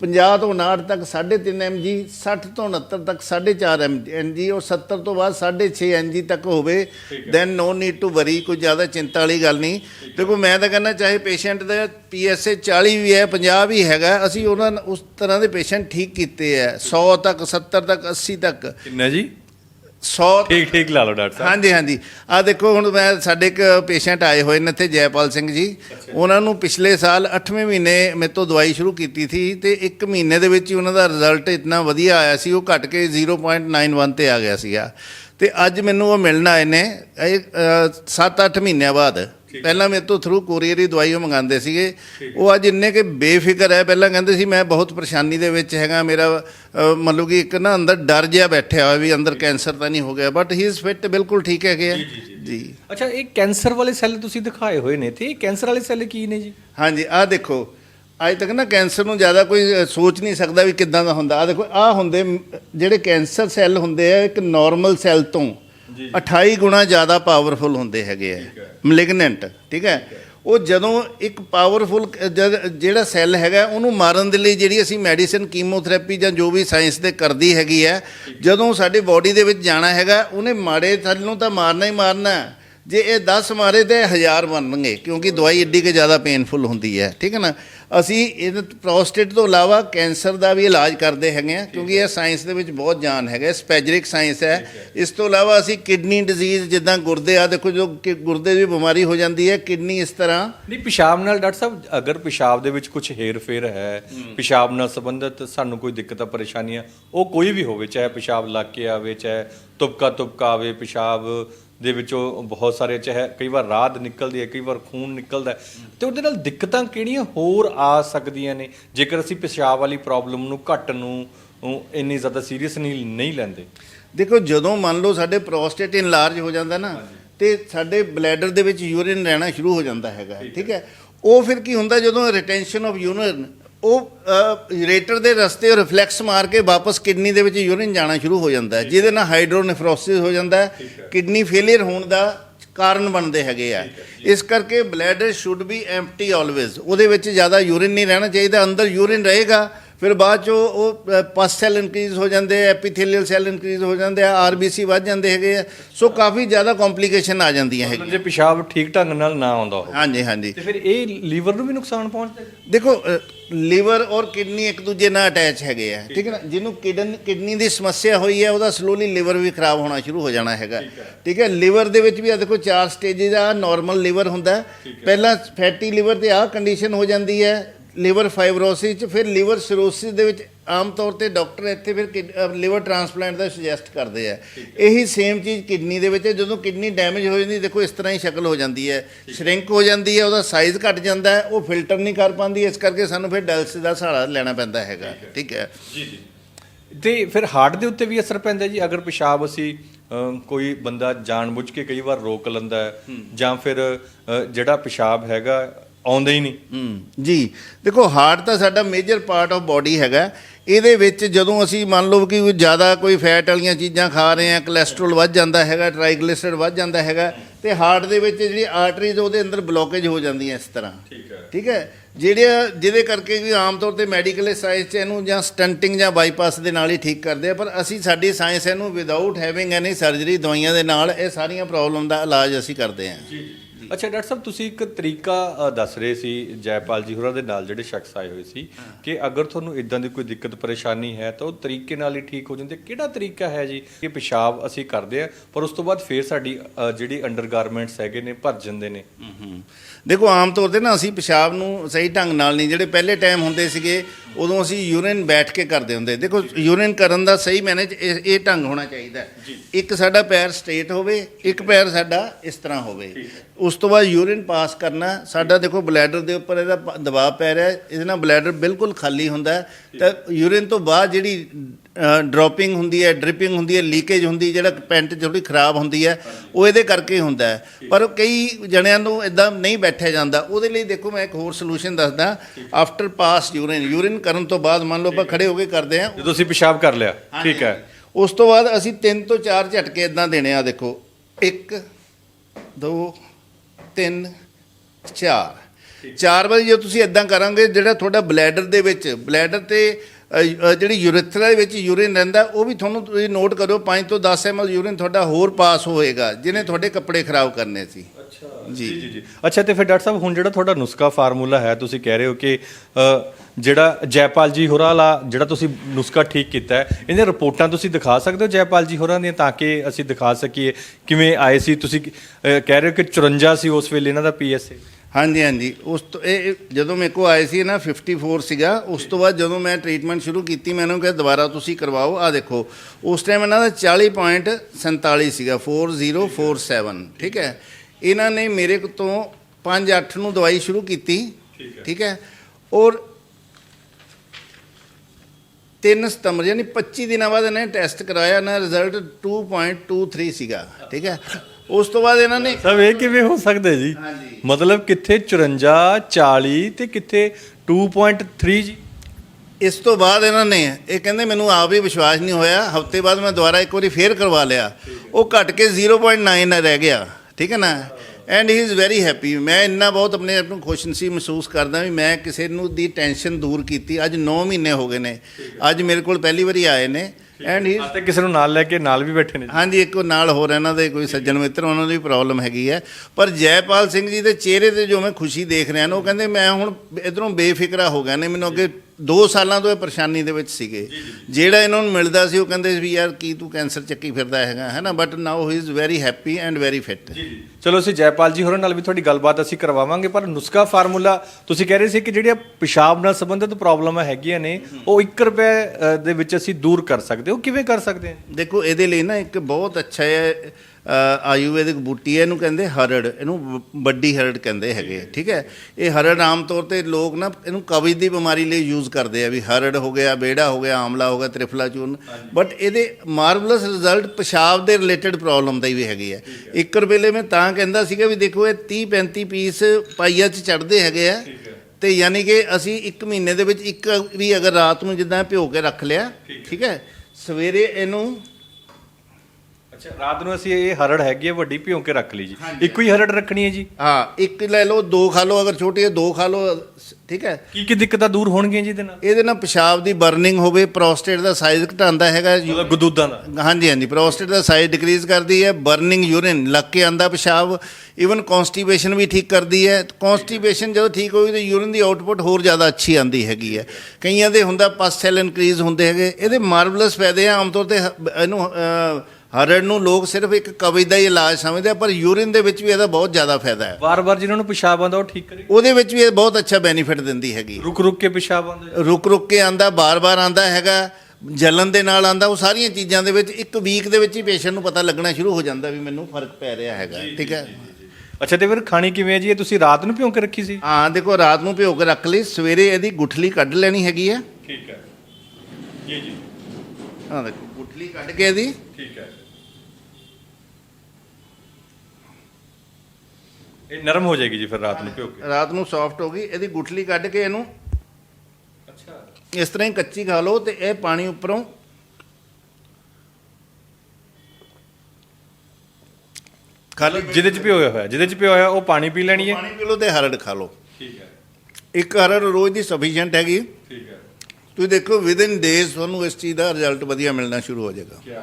Speaker 2: 50 ਤੋਂ 59 ਤੱਕ 3.5 ਐਮਜੀ 60 ਤੋਂ 69 ਤੱਕ 4.5 ਐਮਜੀ ਔਰ 70 ਤੋਂ ਬਾਅਦ 6.5 ਐਮਜੀ ਤੱਕ ਹੋਵੇ then no need to worry ਕੋਈ ਜ਼ਿਆਦਾ ਚਿੰਤਾ ਵਾਲੀ ਗੱਲ ਨਹੀਂ। ਦੇਖੋ ਮੈਂ ਤਾਂ ਕਹਿੰਦਾ ਚਾਹੇ ਪੇਸ਼ੈਂਟ ਦਾ ਪੀਐਸਏ 40 ਵੀ ਹੈ 50 ਵੀ ਹੈਗਾ ਅਸੀਂ ਉਹਨਾਂ ਉਸ ਤਰ੍ਹਾਂ ਦੇ ਪੇਸ਼ੈਂਟ ਠੀਕ ਕੀਤੇ ਹੈ 100 ਤੱਕ 70 ਤੱਕ 80 ਤੱਕ।
Speaker 1: ਕਿੰਨਾ ਜੀ?
Speaker 2: 100
Speaker 1: ਠੀਕ ਠੀਕ ਲਾ ਲਓ ਡਾਕਟਰ ਸਾਹਿਬ।
Speaker 2: ਹਾਂਜੀ ਹਾਂਜੀ। ਆ ਦੇਖੋ ਹੁਣ ਮੈਂ ਸਾਡੇ ਇੱਕ ਪੇਸ਼ੈਂਟ ਆਏ ਹੋਏ ਨੇ ਇੱਥੇ ਜੈਪਾਲ ਸਿੰਘ ਜੀ। ਉਹਨਾਂ ਨੂੰ ਪਿਛਲੇ ਸਾਲ 8ਵੇਂ ਮਹੀਨੇ ਮੇਰੇ ਤੋਂ ਦਵਾਈ ਸ਼ੁਰੂ ਕੀਤੀ ਸੀ ਤੇ 1 ਮਹੀਨੇ ਦੇ ਵਿੱਚ ਹੀ ਉਹਨਾਂ ਦਾ ਰਿਜ਼ਲਟ ਇਤਨਾ ਵਧੀਆ ਆਇਆ ਸੀ ਉਹ ਘਟ ਕੇ 0.91 ਤੇ ਆ ਗਿਆ ਸੀਗਾ। ਤੇ ਅੱਜ ਮੈਨੂੰ ਉਹ ਮਿਲਣ ਆਏ ਨੇ ਇਹ 7-8 ਮਹੀਨਿਆਂ ਬਾਅਦ। ਪਹਿਲਾਂ ਮੇਰੇ ਤੋਂ ਥਰੂ ਕੋਰੀਅਰ ਹੀ ਦਵਾਈ ਉਹ ਮੰਗਾਉਂਦੇ ਸੀਗੇ। ਉਹ ਅੱਜ ਇੰਨੇ ਕਿ ਬੇਫਿਕਰ ਹੈ। ਪਹਿਲਾਂ ਕਹਿੰਦੇ ਸੀ ਮੈਂ ਬਹੁਤ ਪਰੇਸ਼ਾਨੀ ਦੇ ਵਿੱਚ ਹੈਗਾ। ਮੇਰਾ ਮਤਲਬ ਕਿ ਇੱਕ ਨਾ ਅੰਦਰ ਡਰ ਜਿਹਾ ਬੈਠਿਆ ਹੋਇਆ ਵੀ ਅੰਦਰ ਕੈਂਸਰ ਤਾਂ ਨਹੀਂ ਹੋ ਗਿਆ। ਬਟ ਹੀ ਇਜ਼ ਫਿਟ ਬਿਲਕੁਲ ਠੀਕ ਹੈਗੇ ਆ। ਜੀ
Speaker 1: ਅੱਛਾ ਇਹ ਕੈਂਸਰ ਵਾਲੇ ਸੈੱਲ ਤੁਸੀਂ ਦਿਖਾਏ ਹੋਏ ਨੇ ਤੇ ਇਹ ਕੈਂਸਰ ਵਾਲੇ ਸੈੱਲ ਕੀ ਨੇ ਜੀ?
Speaker 2: ਹਾਂਜੀ ਆਹ ਦੇਖੋ। ਅੱਜ ਤੱਕ ਨਾ ਕੈਂਸਰ ਨੂੰ ਜ਼ਿਆਦਾ ਕੋਈ ਸੋਚ ਨਹੀਂ ਸਕਦਾ ਵੀ ਕਿੱਦਾਂ ਦਾ ਹੁੰਦਾ। ਆ ਦੇਖੋ ਆਹ ਹੁੰਦੇ ਜਿਹੜੇ ਕੈਂਸਰ ਸੈੱਲ ਹੁੰਦੇ ਆ ਇੱਕ ਨਾਰਮਲ ਸੈੱਲ ਤੋਂ। 28 ਗੁਣਾ ਜ਼ਿਆਦਾ ਪਾਵਰਫੁਲ ਹੁੰਦੇ ਹੈਗੇ ਆ। ਮਲਿਗਨੈਂਟ ਠੀਕ ਹੈ? ਉਹ ਜਦੋਂ ਇੱਕ ਪਾਵਰਫੁਲ ਜਿਹੜਾ ਸੈੱਲ ਹੈਗਾ ਉਹਨੂੰ ਮਾਰਨ ਦੇ ਲਈ ਜਿਹੜੀ ਅਸੀਂ ਮੈਡੀਸਿਨ ਕੀਮੋਥੈਰੇਪੀ ਜਾਂ ਜੋ ਵੀ ਸਾਇੰਸ ਦੇ ਕਰਦੀ ਹੈਗੀ ਹੈ ਜਦੋਂ ਸਾਡੇ ਬਾਡੀ ਦੇ ਵਿੱਚ ਜਾਣਾ ਹੈਗਾ ਉਹਨੇ ਮਾੜੇ ਸੈੱਲ ਨੂੰ ਤਾਂ ਮਾਰਨਾ ਹੀ ਮਾਰਨਾ। ਜੇ ਇਹ 10 ਮਾਰੇ ਤੇ 1000 ਬਣਨਗੇ ਕਿਉਂਕਿ ਦਵਾਈ ਏਡੀ ਕਿ ਜ਼ਿਆਦਾ ਪੇਨਫੁਲ ਹੁੰਦੀ ਹੈ ਠੀਕ ਹੈ ਨਾ? ਅਸੀਂ ਇਹ ਪ੍ਰੋਸਟੇਟ ਤੋਂ ਇਲਾਵਾ ਕੈਂਸਰ ਦਾ ਵੀ ਇਲਾਜ ਕਰਦੇ ਹੈਗੇ ਆ ਕਿਉਂਕਿ ਇਹ ਸਾਇੰਸ ਦੇ ਵਿੱਚ ਬਹੁਤ ਜਾਨ ਹੈਗਾ ਸਪੈਜਰਿਕ ਸਾਇੰਸ ਹੈ। ਇਸ ਤੋਂ ਇਲਾਵਾ ਅਸੀਂ ਕਿਡਨੀ ਡਿਜ਼ੀਜ਼ ਜਿੱਦਾਂ ਗੁਰਦੇ ਆ ਦੇਖੋ ਜੋ ਕਿ ਗੁਰਦੇ ਦੀ ਬਿਮਾਰੀ ਹੋ ਜਾਂਦੀ ਹੈ ਕਿਡਨੀ ਇਸ ਤਰ੍ਹਾਂ।
Speaker 1: ਨਹੀਂ ਪਿਸ਼ਾਬ ਨਾਲ ਡਾਕਟਰ ਸਾਹਿਬ ਅਗਰ ਪਿਸ਼ਾਬ ਦੇ ਵਿੱਚ ਕੁਝ ਹੇਰ-ਫੇਰ ਹੈ ਪਿਸ਼ਾਬ ਨਾਲ ਸੰਬੰਧਿਤ ਸਾਨੂੰ ਕੋਈ ਦਿੱਕਤ ਪਰੇਸ਼ਾਨੀ ਆ ਉਹ ਕੋਈ ਵੀ ਹੋਵੇ ਚਾਹੇ ਪਿਸ਼ਾਬ ਲੱਗ ਕੇ ਆਵੇ ਚਾਹੇ ਤੁਪਕਾ ਤੁਪਕਾ ਆਵੇ ਪਿਸ਼ਾਬ ਦੇ ਵਿੱਚੋਂ ਬਹੁਤ ਸਾਰੇ ਚਾਹੇ ਕਈ ਵਾਰ ਰਾਦ ਨਿਕਲਦੀ ਹੈ ਕਈ ਵਾਰ ਖੂਨ ਨਿਕਲਦਾ ਹੈ, ਤੇ ਉਹਦੇ ਨਾਲ ਦਿੱਕਤਾਂ ਕਿਹੜੀਆਂ ਹੋਰ ਆ ਸਕਦੀਆਂ ਨੇ? ਜੇਕਰ ਅਸੀਂ ਪਿਸ਼ਾਬ ਵਾਲੀ ਪ੍ਰੋਬਲਮ ਨੂੰ ਘੱਟ ਨੂੰ ਨੂੰ ਇੰਨੀ ਜ਼ਿਆਦਾ ਸੀਰੀਅਸ ਨਹੀਂ ਨਹੀਂ ਲੈਂਦੇ।
Speaker 2: ਦੇਖੋ ਜਦੋਂ ਮੰਨ ਲਓ ਸਾਡੇ ਪ੍ਰੋਸਟੇਟ ਇਨਲਾਰਜ ਹੋ ਜਾਂਦਾ ਨਾ ਤੇ ਸਾਡੇ ਬਲੈਡਰ ਦੇ ਵਿੱਚ ਯੂਰਿਨ ਰਹਿਣਾ ਸ਼ੁਰੂ ਹੋ ਜਾਂਦਾ ਹੈਗਾ ਠੀਕ ਹੈ। ਉਹ ਫਿਰ ਕੀ ਹੁੰਦਾ ਜਦੋਂ ਰਿਟੈਂਸ਼ਨ ਆਫ ਯੂਰਿਨ ਉਹ ਯੂਰੇਟਰ ਦੇ ਰਸਤੇ ਰਿਫਲੈਕਸ ਮਾਰ ਕੇ ਵਾਪਸ ਕਿਡਨੀ ਦੇ ਵਿੱਚ ਯੂਰਿਨ ਜਾਣਾ ਸ਼ੁਰੂ ਹੋ ਜਾਂਦਾ ਹੈ ਜਿਹਦੇ ਨਾਲ ਹਾਈਡਰੋਨੇਫਰੋਸਿਸ ਹੋ ਜਾਂਦਾ ਹੈ ਕਿਡਨੀ ਫੇਲਿਅਰ ਹੋਣ ਦਾ ਕਾਰਨ ਬਣਦੇ ਹੈਗੇ ਆ। ਇਸ ਕਰਕੇ bladder should be empty always ਉਹਦੇ ਵਿੱਚ ਜ਼ਿਆਦਾ ਯੂਰਿਨ ਨਹੀਂ ਰਹਿਣਾ ਚਾਹੀਦਾ ਅੰਦਰ ਯੂਰਿਨ ਰਹੇਗਾ ਫਿਰ ਬਾਅਦ ਚੋਂ ਉਹ ਪਸ ਸੈੱਲ ਇਨਕਰੀਜ਼ ਹੋ ਜਾਂਦੇ ਆ ਐਪੀਥੇਲੀਅਲ ਸੈੱਲ ਇਨਕਰੀਜ਼ ਹੋ ਜਾਂਦੇ ਆ ਆਰਬੀਸੀ ਵੱਧ ਜਾਂਦੇ ਹੈਗੇ ਆ। ਸੋ ਕਾਫੀ ਜ਼ਿਆਦਾ ਕੰਪਲਿਕੇਸ਼ਨ ਆ ਜਾਂਦੀਆਂ ਹੈਗੀਆਂ।
Speaker 1: ਜੇ ਪਿਸ਼ਾਬ ਠੀਕ ਢੰਗ ਨਾਲ ਨਾ ਆਉਂਦਾ ਹੋਵੇ।
Speaker 2: ਹਾਂਜੀ ਹਾਂਜੀ।
Speaker 1: ਤੇ ਫਿਰ ਇਹ ਲੀਵਰ ਨੂੰ ਵੀ ਨੁਕਸਾਨ ਪਹੁੰਚਦਾ?
Speaker 2: ਦੇਖੋ ਲੀਵਰ ਔਰ ਕਿਡਨੀ ਇੱਕ ਦੂਜੇ ਨਾਲ ਅਟੈਚ ਹੈਗੇ ਆ। ਠੀਕ ਹੈ ਨਾ? ਜਿਹਨੂੰ ਕਿਡਨ ਕਿਡਨੀ ਦੀ ਸਮੱਸਿਆ ਹੋਈ ਹੈ ਉਹਦਾ ਸਲੋਲੀ ਲਿਵਰ ਵੀ ਖਰਾਬ ਹੋਣਾ ਸ਼ੁਰੂ ਹੋ ਜਾਣਾ ਹੈਗਾ। ਠੀਕ ਹੈ। ਲਿਵਰ ਦੇ ਵਿੱਚ ਵੀ ਆ ਦੇਖੋ ਚਾਰ ਸਟੇजेस ਆ ਨਾਰਮਲ ਲਿਵਰ ਹੁੰਦਾ। ਪਹਿਲਾਂ ਫੈਟੀ ਲਿਵਰ ਤੇ ਆ ਕੰਡੀਸ਼ਨ ਹੋ ਜਾਂਦੀ ਹੈ। ਲਿਵਰ ਫਾਈਬਰੋਸਿਸ ਚ ਫਿਰ ਲਿਵਰ ਸਿਰੋਸਿਸ ਦੇ ਵਿੱਚ ਆਮ ਤੌਰ ਤੇ ਡਾਕਟਰ ਇੱਥੇ ਫਿਰ ਲਿਵਰ ਟ੍ਰਾਂਸਪਲਾਂਟ ਦਾ ਸੁਜੈਸਟ ਕਰਦੇ ਆ। ਇਹੀ ਸੇਮ ਚੀਜ਼ ਕਿਡਨੀ ਦੇ ਵਿੱਚ ਹੈ। ਜਦੋਂ ਕਿਡਨੀ ਡੈਮੇਜ ਹੋ ਜਾਂਦੀ ਦੇਖੋ ਇਸ ਤਰ੍ਹਾਂ ਹੀ ਸ਼ਕਲ ਹੋ ਜਾਂਦੀ ਹੈ। ਸ਼ਰਿੰਕ ਹੋ ਜਾਂਦੀ ਹੈ ਉਹਦਾ ਸਾਈਜ਼ ਘਟ ਜਾਂਦਾ ਹੈ ਉਹ ਫਿਲਟਰ ਨਹੀਂ ਕਰ ਪਾਉਂਦੀ ਇਸ ਕਰਕੇ ਸਾਨੂੰ ਫਿਰ ਡਾਇਲਸਿਸ ਦਾ ਸਹਾਰਾ ਲੈਣਾ ਪੈਂਦਾ ਹੈਗਾ। ਠੀਕ ਹੈ।
Speaker 1: ਤੇ ਫਿਰ ਹਾਰਟ ਦੇ ਉੱਤੇ ਵੀ ਅਸਰ ਪੈਂਦਾ ਜੀ? ਅਗਰ ਪਿਸ਼ਾਬ ਅਸੀਂ ਕੋਈ ਬੰਦਾ ਜਾਣਬੁੱਝ ਕੇ ਕਈ ਵਾਰ ਰੋਕ ਲੈਂਦਾ ਹੈ ਜਾਂ ਫਿਰ ਜਿਹੜਾ ਪਿਸ਼ਾਬ ਹੈਗਾ ਆਉਂਦਾ ਹੀ ਨਹੀਂ।
Speaker 2: ਹੂੰ ਜੀ। ਦੇਖੋ ਹਾਰਟ ਤਾਂ ਸਾਡਾ ਮੇਜਰ ਪਾਰਟ ਆਫ ਬਾਡੀ ਹੈਗਾ। ਇਹਦੇ ਵਿੱਚ ਜਦੋਂ ਅਸੀਂ ਮੰਨ ਲਓ ਕਿ ਕੋਈ ਜ਼ਿਆਦਾ ਕੋਈ ਫੈਟ ਵਾਲੀਆਂ ਚੀਜ਼ਾਂ ਖਾ ਰਹੇ ਆ ਕੋਲੇਸਟ੍ਰੋਲ ਵੱਧ ਜਾਂਦਾ ਹੈਗਾ ਟ੍ਰਾਈਗਲਿਸਰਾਈਡ ਵੱਧ ਜਾਂਦਾ ਹੈਗਾ ਤੇ ਹਾਰਟ ਦੇ ਵਿੱਚ ਜਿਹੜੀ ਆਰਟਰੀਜ਼ ਉਹਦੇ ਅੰਦਰ ਬਲੋਕੇਜ ਹੋ ਜਾਂਦੀਆਂ ਇਸ ਤਰ੍ਹਾਂ। ਠੀਕ ਹੈ। ਠੀਕ ਹੈ? ਜਿਹੜੇ ਜਿਹਦੇ ਕਰਕੇ ਵੀ ਆਮ ਤੌਰ ਤੇ ਮੈਡੀਕਲ ਸਾਇੰਸ ਚ ਇਹਨੂੰ ਜਾਂ ਸਟੰਟਿੰਗ ਜਾਂ ਬਾਈਪਾਸ ਦੇ ਨਾਲ ਹੀ ਠੀਕ ਕਰਦੇ ਆ ਪਰ ਅਸੀਂ ਸਾਡੀ ਸਾਇੰਸ ਇਹਨੂੰ ਵਿਦਆਊਟ ਹੈਵਿੰਗ ਐਨੀ ਸਰਜਰੀ ਦਵਾਈਆਂ ਦੇ ਨਾਲ ਇਹ ਸਾਰੀਆਂ ਪ੍ਰੋਬਲਮ ਦਾ ਇਲਾਜ ਅਸੀਂ ਕਰਦੇ ਹਾਂ।
Speaker 1: ਅੱਛਾ ਡਾਕਟਰ ਸਾਹਿਬ ਤੁਸੀਂ ਇੱਕ ਤਰੀਕਾ ਦੱਸ ਰਹੇ ਸੀ ਜੈਪਾਲ ਜੀ ਹੋਰਾਂ ਦੇ ਨਾਲ ਜਿਹੜੇ ਸ਼ਖਸ ਆਏ ਹੋਏ ਸੀ ਕਿ ਅਗਰ ਤੁਹਾਨੂੰ ਇਦਾਂ ਦੀ ਕੋਈ ਦਿੱਕਤ ਪਰੇਸ਼ਾਨੀ ਹੈ ਤਾਂ ਉਹ ਤਰੀਕੇ ਨਾਲ ਹੀ ਠੀਕ ਹੋ ਜਾਂਦੇ। ਕਿਹੜਾ ਤਰੀਕਾ ਹੈ ਜੀ ਕਿ ਪਿਸ਼ਾਬ ਅਸੀਂ ਕਰਦੇ ਆ ਪਰ ਉਸ ਤੋਂ ਬਾਅਦ ਫੇਰ ਸਾਡੀ ਜਿਹੜੀ ਅੰਡਰਗਾਰਮੈਂਟਸ ਹੈਗੇ ਨੇ ਭਰ ਜਾਂਦੇ ਨੇ?
Speaker 2: ਹੂੰ। ਦੇਖੋ ਆਮ ਤੌਰ ਤੇ ਨਾ ਅਸੀਂ ਪਿਸ਼ਾਬ ਨੂੰ ਸਹੀ ਢੰਗ ਨਾਲ ਨਹੀਂ ਜਿਹੜੇ ਪਹਿਲੇ ਟਾਈਮ ਹੁੰਦੇ ਸੀਗੇ ਉਦੋਂ ਅਸੀਂ ਯੂਰਿਨ ਬੈਠ ਕੇ ਕਰਦੇ ਹੁੰਦੇ। ਦੇਖੋ ਯੂਰਿਨ ਕਰਨ ਦਾ ਸਹੀ ਮੈਨੇਜ ਇਹ ਢੰਗ ਹੋਣਾ ਚਾਹੀਦਾ। ਇੱਕ ਸਾਡਾ ਪੈਰ ਸਟ੍ਰੇਟ ਹੋਵੇ ਇੱਕ ਪੈਰ ਸਾਡਾ ਇਸ ਤਰ੍ਹਾਂ ਹੋਵੇ। ਉਸ ਤੋਂ ਬਾਅਦ ਯੂਰਿਨ ਪਾਸ ਕਰਨਾ ਸਾਡਾ ਦੇਖੋ ਬਲੈਡਰ ਦੇ ਉੱਪਰ ਇਹਦਾ ਦਬਾਅ ਪੈ ਰਿਹਾ ਇਹਦੇ ਨਾਲ ਬਲੈਡਰ ਬਿਲਕੁਲ ਖਾਲੀ ਹੁੰਦਾ ਤਾਂ ਯੂਰਿਨ ਤੋਂ ਬਾਅਦ ਜਿਹੜੀ ਡ੍ਰੌਪਿੰਗ ਹੁੰਦੀ ਹੈ ਡ੍ਰਿਪਿੰਗ ਹੁੰਦੀ ਹੈ ਲੀਕੇਜ ਹੁੰਦੀ ਜਿਹੜਾ ਪੈਂਟ ਥੋੜੀ ਖਰਾਬ ਹੁੰਦੀ ਹੈ ਉਹ ਇਹਦੇ ਕਰਕੇ ਹੁੰਦਾ ਹੈ। ਪਰ ਕਈ ਜਣਿਆਂ ਨੂੰ ਇਦਾਂ ਨਹੀਂ ਬੈਠਿਆ ਜਾਂਦਾ। ਉਹਦੇ ਲਈ ਦੇਖੋ ਮੈਂ ਇੱਕ ਹੋਰ ਸੋਲੂਸ਼ਨ ਦੱਸਦਾ। ਆਫਟਰ ਪਾਸ ਯੂਰਿਨ ਯੂਰਿਨ ਕਰਨ ਤੋਂ ਬਾਅਦ ਮੰਨ ਲਓ ਆਪਾਂ ਖੜੇ ਹੋ ਕੇ ਕਰਦੇ ਹਾਂ।
Speaker 1: ਜਦੋਂ ਅਸੀਂ ਪਿਸ਼ਾਬ ਕਰ ਲਿਆ। ਠੀਕ ਹੈ।
Speaker 2: ਉਸ ਤੋਂ ਬਾਅਦ ਅਸੀਂ ਤਿੰਨ ਤੋਂ ਚਾਰ ਝਟਕੇ ਇਦਾਂ ਦੇਣੇ ਆ ਦੇਖੋ। 1 2 3 4 ਚਾਰ ਵਾਰੀ ਜੇ ਤੁਸੀਂ ਇਦਾਂ ਕਰਾਂਗੇ ਜਿਹੜਾ ਤੁਹਾਡਾ ਬਲੈਡਰ ਦੇ ਵਿੱਚ ਬਲੈਡਰ ਤੇ ਜਿਹੜੀ ਯੂਰੇਥਰਾ ਦੇ ਵਿੱਚ ਯੂਰਿਨ ਰਹਿੰਦਾ ਉਹ ਵੀ ਤੁਹਾਨੂੰ ਤੁਸੀਂ ਨੋਟ ਕਰੋ 5 ਤੋਂ 10 ml ਯੂਰਿਨ ਤੁਹਾਡਾ ਹੋਰ ਪਾਸ ਹੋਏਗਾ ਜਿਹਨੇ ਤੁਹਾਡੇ ਕੱਪੜੇ ਖਰਾਬ ਕਰਨੇ ਸੀ।
Speaker 1: ਅੱਛਾ
Speaker 2: ਜੀ।
Speaker 1: ਜੀ ਜੀ ਅੱਛਾ ਤੇ ਫਿਰ ਡਾਕਟਰ ਸਾਹਿਬ ਹੁਣ ਜਿਹੜਾ ਤੁਹਾਡਾ ਨੁਸਖਾ ਫਾਰਮੂਲਾ ਹੈ ਤੁਸੀਂ ਕਹਿ ਰਹੇ ਹੋ ਕਿ ਜਿਹੜਾ ਜੈਪਾਲ ਜੀ ਹੋਰਾਂ ਵਾਲਾ ਜਿਹੜਾ ਤੁਸੀਂ ਨੁਸਖਾ ਠੀਕ ਕੀਤਾ ਹੈ ਇਹਦੀਆਂ ਰਿਪੋਰਟਾਂ ਤੁਸੀਂ ਦਿਖਾ ਸਕਦੇ ਹੋ ਜੈਪਾਲ ਜੀ ਹੋਰਾਂ ਦੀਆਂ ਤਾਂ ਕਿ ਅਸੀਂ ਦਿਖਾ ਸਕੀਏ ਕਿਵੇਂ ਆਏ ਸੀ? ਤੁਸੀਂ ਕਹਿ ਰਹੇ ਹੋ ਕਿ 54 ਸੀ ਉਸ ਵੇਲੇ ਇਹਨਾਂ ਦਾ ਪੀਐਸਏ
Speaker 2: ਹਾਂਜੀ ਹਾਂਜੀ। ਉਸ ਤੋਂ ਇਹ ਜਦੋਂ ਮੇਰੇ ਕੋ ਆਏ ਸੀ ਨਾ 54 ਸੀਗਾ ਉਸ ਤੋਂ ਬਾਅਦ ਜਦੋਂ ਮੈਂ ਟ੍ਰੀਟਮੈਂਟ ਸ਼ੁਰੂ ਕੀਤੀ ਮੈਨੂੰ ਕਿਹਾ ਦੁਬਾਰਾ ਤੁਸੀਂ ਕਰਵਾਓ। ਆ ਦੇਖੋ ਉਸ ਟਾਈਮ ਇਹਨਾਂ ਦਾ 40.47 ਸੀਗਾ 4047 ਠੀਕ ਹੈ? ਇਹਨਾਂ ਨੇ ਮੇਰੇ ਤੋਂ 5-8 ਨੂੰ ਦਵਾਈ ਸ਼ੁਰੂ ਕੀਤੀ ਠੀਕ ਹੈ। ਔਰ 3 ਸਤੰਬਰ ਯਾਨੀ 25 ਦਿਨਾਂ ਬਾਅਦ ਇਹਨੇ ਟੈਸਟ ਕਰਾਇਆ ਨਾ ਰਿਜ਼ਲਟ 2.23 ਸੀਗਾ ਠੀਕ ਹੈ? ਉਸ ਤੋਂ ਬਾਅਦ ਇਹਨਾਂ ਨੇ
Speaker 1: ਸਭ ਇਹ ਕਿਵੇਂ ਹੋ ਸਕਦਾ ਜੀ?
Speaker 2: ਹਾਂਜੀ।
Speaker 1: ਮਤਲਬ ਕਿੱਥੇ 54 40 ਤੇ ਕਿੱਥੇ 2.3 ਜੀ?
Speaker 2: ਇਸ ਤੋਂ ਬਾਅਦ ਇਹਨਾਂ ਨੇ ਇਹ ਕਹਿੰਦੇ ਮੈਨੂੰ ਆਪ ਹੀ ਵਿਸ਼ਵਾਸ ਨਹੀਂ ਹੋਇਆ। ਹਫ਼ਤੇ ਬਾਅਦ ਮੈਂ ਦੁਬਾਰਾ ਇੱਕ ਵਾਰੀ ਫੇਰ ਕਰਵਾ ਲਿਆ। ਉਹ ਘਟ ਕੇ 0.9 ਰਹਿ ਗਿਆ। ਠੀਕ ਹੈ ਨਾ? And he is very happy ਮੈਂ ਇੰਨਾ ਬਹੁਤ ਆਪਣੇ ਆਪ ਨੂੰ ਖੁਸ਼ਨਸੀਬ ਮਹਿਸੂਸ ਕਰਦਾ ਵੀ ਮੈਂ ਕਿਸੇ ਨੂੰ ਦੀ ਟੈਨਸ਼ਨ ਦੂਰ ਕੀਤੀ। ਅੱਜ 9 ਮਹੀਨੇ ਹੋ ਗਏ ਨੇ। ਅੱਜ ਮੇਰੇ ਕੋਲ ਪਹਿਲੀ ਵਾਰੀ ਆਏ ਨੇ। ਐਂਡ ਹੀ
Speaker 1: ਤੇ ਕਿਸੇ ਨੂੰ ਨਾਲ ਲੈ ਕੇ ਨਾਲ ਵੀ ਬੈਠੇ ਨੇ।
Speaker 2: ਹਾਂਜੀ ਇੱਕ ਨਾਲ ਹੋਰ ਇਹਨਾਂ ਦੇ ਕੋਈ ਸੱਜਣ ਮਿੱਤਰ ਉਹਨਾਂ ਦੀ ਪ੍ਰੋਬਲਮ ਹੈਗੀ ਹੈ ਪਰ ਜੈਪਾਲ ਸਿੰਘ ਜੀ ਦੇ ਚਿਹਰੇ ਤੇ ਜੋ ਮੈਂ ਖੁਸ਼ੀ ਦੇਖ ਰਿਹਾ ਨਾ ਉਹ ਕਹਿੰਦੇ ਮੈਂ ਹੁਣ ਇਧਰੋਂ ਬੇਫਿਕਰਾ ਹੋ ਗਿਆ ਨੇ ਮੈਨੂੰ ਅੱਗੇ 2 ਸਾਲਾਂ ਤੋਂ ਇਹ ਪਰੇਸ਼ਾਨੀ ਦੇ ਵਿੱਚ ਸੀਗੇ। ਜਿਹੜਾ ਇਹਨਾਂ ਨੂੰ ਮਿਲਦਾ ਸੀ ਉਹ ਕਹਿੰਦੇ ਸੀ ਵੀ ਯਾਰ ਕੀ ਤੂੰ ਕੈਂਸਰ ਚੱਕੀ ਫਿਰਦਾ ਹੈਗਾ ਹੈ ਨਾ but now he is very happy and very fit
Speaker 1: ਚਲੋ ਅਸੀਂ ਜੈਪਾਲ ਜੀ ਹੋਰਾਂ ਨਾਲ ਵੀ ਤੁਹਾਡੀ ਗੱਲਬਾਤ ਅਸੀਂ ਕਰਵਾਵਾਂਗੇ ਪਰ ਨੁਸਖਾ ਫਾਰਮੂਲਾ ਤੁਸੀਂ ਕਹਿ ਰਹੇ ਸੀ ਕਿ ਜਿਹੜੀਆਂ ਪਿਸ਼ਾਬ ਨਾਲ ਸੰਬੰਧਿਤ ਪ੍ਰੋਬਲਮਾਂ ਹੈਗੀਆਂ ਨੇ ਉਹ 1 ਰੁਪਏ ਦੇ ਵਿੱਚ ਅਸੀਂ ਦੂਰ ਕਰ ਸਕਦੇ ਉਹ ਕਿਵੇਂ ਕਰ ਸਕਦੇ ਹਾਂ?
Speaker 2: ਦੇਖੋ ਇਹਦੇ ਲਈ ਨਾ ਇੱਕ ਬਹੁਤ ਅੱਛਾ ਹੈ ਆਯੁਰਵੈਦਿਕ ਬੂਟੀ ਹੈ ਇਹਨੂੰ ਕਹਿੰਦੇ ਹਰੜ ਇਹਨੂੰ ਵੱਡੀ ਹਰੜ ਕਹਿੰਦੇ ਹੈਗੇ ਠੀਕ ਹੈ? ਇਹ ਹਰੜ ਆਮ ਤੌਰ ਤੇ ਲੋਕ ਨਾ ਇਹਨੂੰ ਕਬਜ਼ ਦੀ ਬਿਮਾਰੀ ਲਈ ਯੂਜ਼ ਕਰਦੇ ਆ ਵੀ ਹਰੜ ਹੋ ਗਿਆ ਬੇੜਾ ਹੋ ਗਿਆ ਆਮਲਾ ਹੋ ਗਿਆ ਤ੍ਰਿਫਲਾ ਚੂਰਨ। ਬਟ ਇਹਦੇ ਮਾਰਵਲਸ ਰਿਜ਼ਲਟ ਪਿਸ਼ਾਬ ਦੇ ਰਿਲੇਟਡ ਪ੍ਰੋਬਲਮ ਦਾ ਹੀ ਵੀ ਹੈਗੀ ਹੈ। ਇੱਕ ਰੁਪਏ ਮੈਂ ਤਾਂ ਕਹਿੰਦਾ ਸੀਗਾ ਵੀ ਦੇਖੋ ਇਹ 30 35 ਪੀਸ ਪਾਈਆ ਚ ਚੜਦੇ ਹੈਗੇ ਆ। ਤੇ ਯਾਨੀ ਕਿ ਅਸੀਂ ਇੱਕ ਮਹੀਨੇ ਦੇ ਵਿੱਚ ਇੱਕ ਵੀ ਅਗਰ ਰਾਤ ਨੂੰ ਜਿੱਦਾਂ ਭਿਓ ਕੇ ਰੱਖ ਲਿਆ ਠੀਕ ਹੈ? ਸਵੇਰੇ ਇਹਨੂੰ
Speaker 1: ਅੱਛਾ ਰਾਤ ਨੂੰ ਅਸੀਂ ਇਹ ਹਰੜ ਹੈਗੀ ਹੈ ਵੱਡੀ ਭਿਉਂ ਕੇ ਰੱਖ ਲਈ ਜੀ। ਇੱਕੋ ਹੀ ਹਰੜ ਰੱਖਣੀ ਹੈ ਜੀ?
Speaker 2: ਹਾਂ ਇੱਕ ਲੈ ਲਓ ਦੋ ਖਾ ਲਓ ਅਗਰ ਛੋਟੀ ਹੈ ਦੋ ਖਾ ਲਓ ਠੀਕ ਹੈ?
Speaker 1: ਕੀ ਕੀ ਦਿੱਕਤਾਂ ਦੂਰ ਹੋਣਗੀਆਂ ਜੀ ਇਹਦੇ ਨਾਲ?
Speaker 2: ਇਹਦੇ ਨਾਲ ਪਿਸ਼ਾਬ ਦੀ ਬਰਨਿੰਗ ਹੋਵੇ ਪ੍ਰੋਸਟੇਟ ਦਾ ਸਾਈਜ਼ ਘਟਾਉਂਦਾ ਹੈਗਾ
Speaker 1: ਗਦੂਦਾਂ ਦਾ?
Speaker 2: ਹਾਂਜੀ ਹਾਂਜੀ ਪ੍ਰੋਸਟੇਟ ਦਾ ਸਾਈਜ਼ ਡਿਕਰੀਜ਼ ਕਰਦੀ ਹੈ ਬਰਨਿੰਗ ਯੂਰਿਨ ਲੱਗ ਕੇ ਆਂਦਾ ਪਿਸ਼ਾਬ ਇਵਨ ਕਨਸਟੀਪੇਸ਼ਨ ਵੀ ਠੀਕ ਕਰਦੀ ਹੈ। ਕਨਸਟੀਪੇਸ਼ਨ ਜਦੋਂ ਠੀਕ ਹੋਈ ਤਾਂ ਯੂਰਿਨ ਦੀ ਆਊਟਪੁੱਟ ਹੋਰ ਜ਼ਿਆਦਾ ਅੱਛੀ ਆਂਦੀ ਹੈਗੀ ਹੈ। ਕਈਆਂ ਦੇ ਹੁੰਦਾ ਪਸ ਸੈਲ ਇਨਕਰੀਜ਼ ਹੁੰਦੇ ਹੈਗੇ ਇਹਦੇ ਮਾਰਵਲਸ ਫਾਇਦੇ ਆ ਆਮ ਤੌਰ ਤੇ ਇਹਨੂੰ ਹਰੜ ਨੂੰ ਲੋਕ ਸਿਰਫ ਇੱਕ ਕਬਜ਼ ਦਾ ਹੀ ਇਲਾਜ ਸਮਝਦੇ ਆ ਪਰ ਯੂਰਿਨ ਦੇ ਵਿੱਚ ਵੀ ਇਹਦਾ ਬਹੁਤ ਜ਼ਿਆਦਾ ਫਾਇਦਾ ਹੈ।
Speaker 1: ਵਾਰ-ਵਾਰ ਜਿਨ੍ਹਾਂ ਨੂੰ ਪਿਸ਼ਾਬ ਆਉਂਦਾ ਉਹ ਠੀਕ ਕਰੇ।
Speaker 2: ਉਹਦੇ ਵਿੱਚ ਵੀ ਇਹ ਬਹੁਤ ਅੱਛਾ ਬੈਨੀਫਿਟ ਦਿੰਦੀ ਹੈਗੀ।
Speaker 1: ਰੁਕ ਰੁਕ ਕੇ ਪਿਸ਼ਾਬ ਆਉਂਦਾ
Speaker 2: ਰੁਕ ਰੁਕ ਕੇ ਆਂਦਾ ਬਾਰ-ਬਾਰ ਆਂਦਾ ਹੈਗਾ ਜਲਨ ਦੇ ਨਾਲ ਆਂਦਾ ਉਹ ਸਾਰੀਆਂ ਚੀਜ਼ਾਂ ਦੇ ਵਿੱਚ ਇੱਕ ਵੀਕ ਦੇ ਵਿੱਚ ਹੀ ਪੇਸ਼ੈਂਟ ਨੂੰ ਪਤਾ ਲੱਗਣਾ ਸ਼ੁਰੂ ਹੋ ਜਾਂਦਾ ਵੀ ਮੈਨੂੰ ਫ਼ਰਕ ਪੈ ਰਿਹਾ ਹੈਗਾ ਠੀਕ ਹੈ?
Speaker 1: ਅੱਛਾ ਤੇ ਫਿਰ ਖਾਣੀ ਕਿਵੇਂ ਹੈ ਜੀ? ਇਹ ਤੁਸੀਂ ਰਾਤ ਨੂੰ ਭਿਉਂ ਕੇ ਰੱਖੀ ਸੀ?
Speaker 2: ਹਾਂ ਦੇਖੋ ਰਾਤ ਨੂੰ ਭਿਓ ਕੇ ਰੱਖ ਲਈ ਸਵੇਰੇ ਇਹਦੀ ਗੁਠਲੀ ਕੱਢ ਲੈਣੀ ਹੈਗੀ ਹੈ।
Speaker 1: ਠੀਕ ਹੈ। ਜੀ ਜੀ।
Speaker 2: ਹਾਂ ਦੇਖੋ ਗੁਠਲੀ ਕੱਢ ਕੇ ਇਹਦੀ
Speaker 1: ਠੀਕ ਹੈ। ਇਹ ਨਰਮ ਹੋ ਜਾਏਗੀ ਜੀ ਫਿਰ ਰਾਤ ਨੂੰ ਭਿਉਂ ਕੇ।
Speaker 2: ਰਾਤ ਨੂੰ ਸੌਫਟ ਹੋ ਗਈ ਇਹਦੀ ਗੁਠਲੀ ਕੱਢ ਕੇ ਇਹਨੂੰ
Speaker 1: ਅੱਛਾ।
Speaker 2: ਇਸ ਤਰ੍ਹਾਂ ਹੀ ਕੱਚੀ ਖਾ ਲਓ ਤੇ ਇਹ ਪਾਣੀ ਉੱਪਰੋਂ ਖਾਲੀ
Speaker 1: ਜਿਹਦੇ ਚ ਭਿਓਇਆ ਹੋਇਆ ਜਿਹਦੇ ਚ ਭਿਓਇਆ ਹੋਇਆ ਉਹ ਪਾਣੀ ਪੀ ਲੈਣੀ ਹੈ।
Speaker 2: ਪਾਣੀ ਪੀ ਲਓ ਤੇ ਹਰੜ ਖਾ ਲਓ।
Speaker 1: ਠੀਕ ਹੈ।
Speaker 2: ਇੱਕ ਹਰੜ ਰੋਜ਼ ਦੀ ਸਫੀਸ਼ੀਐਂਟ ਹੈਗੀ।
Speaker 1: ਠੀਕ ਹੈ।
Speaker 2: ਤੁਸੀਂ ਦੇਖੋ ਵਿਦ ਇਨ ਡੇਜ਼ ਤੁਹਾਨੂੰ ਇਸ ਚੀਜ਼ ਦਾ ਰਿਜ਼ਲਟ ਵਧੀਆ ਮਿਲਣਾ ਸ਼ੁਰੂ ਹੋ ਜਾਏਗਾ।
Speaker 1: ਕੀ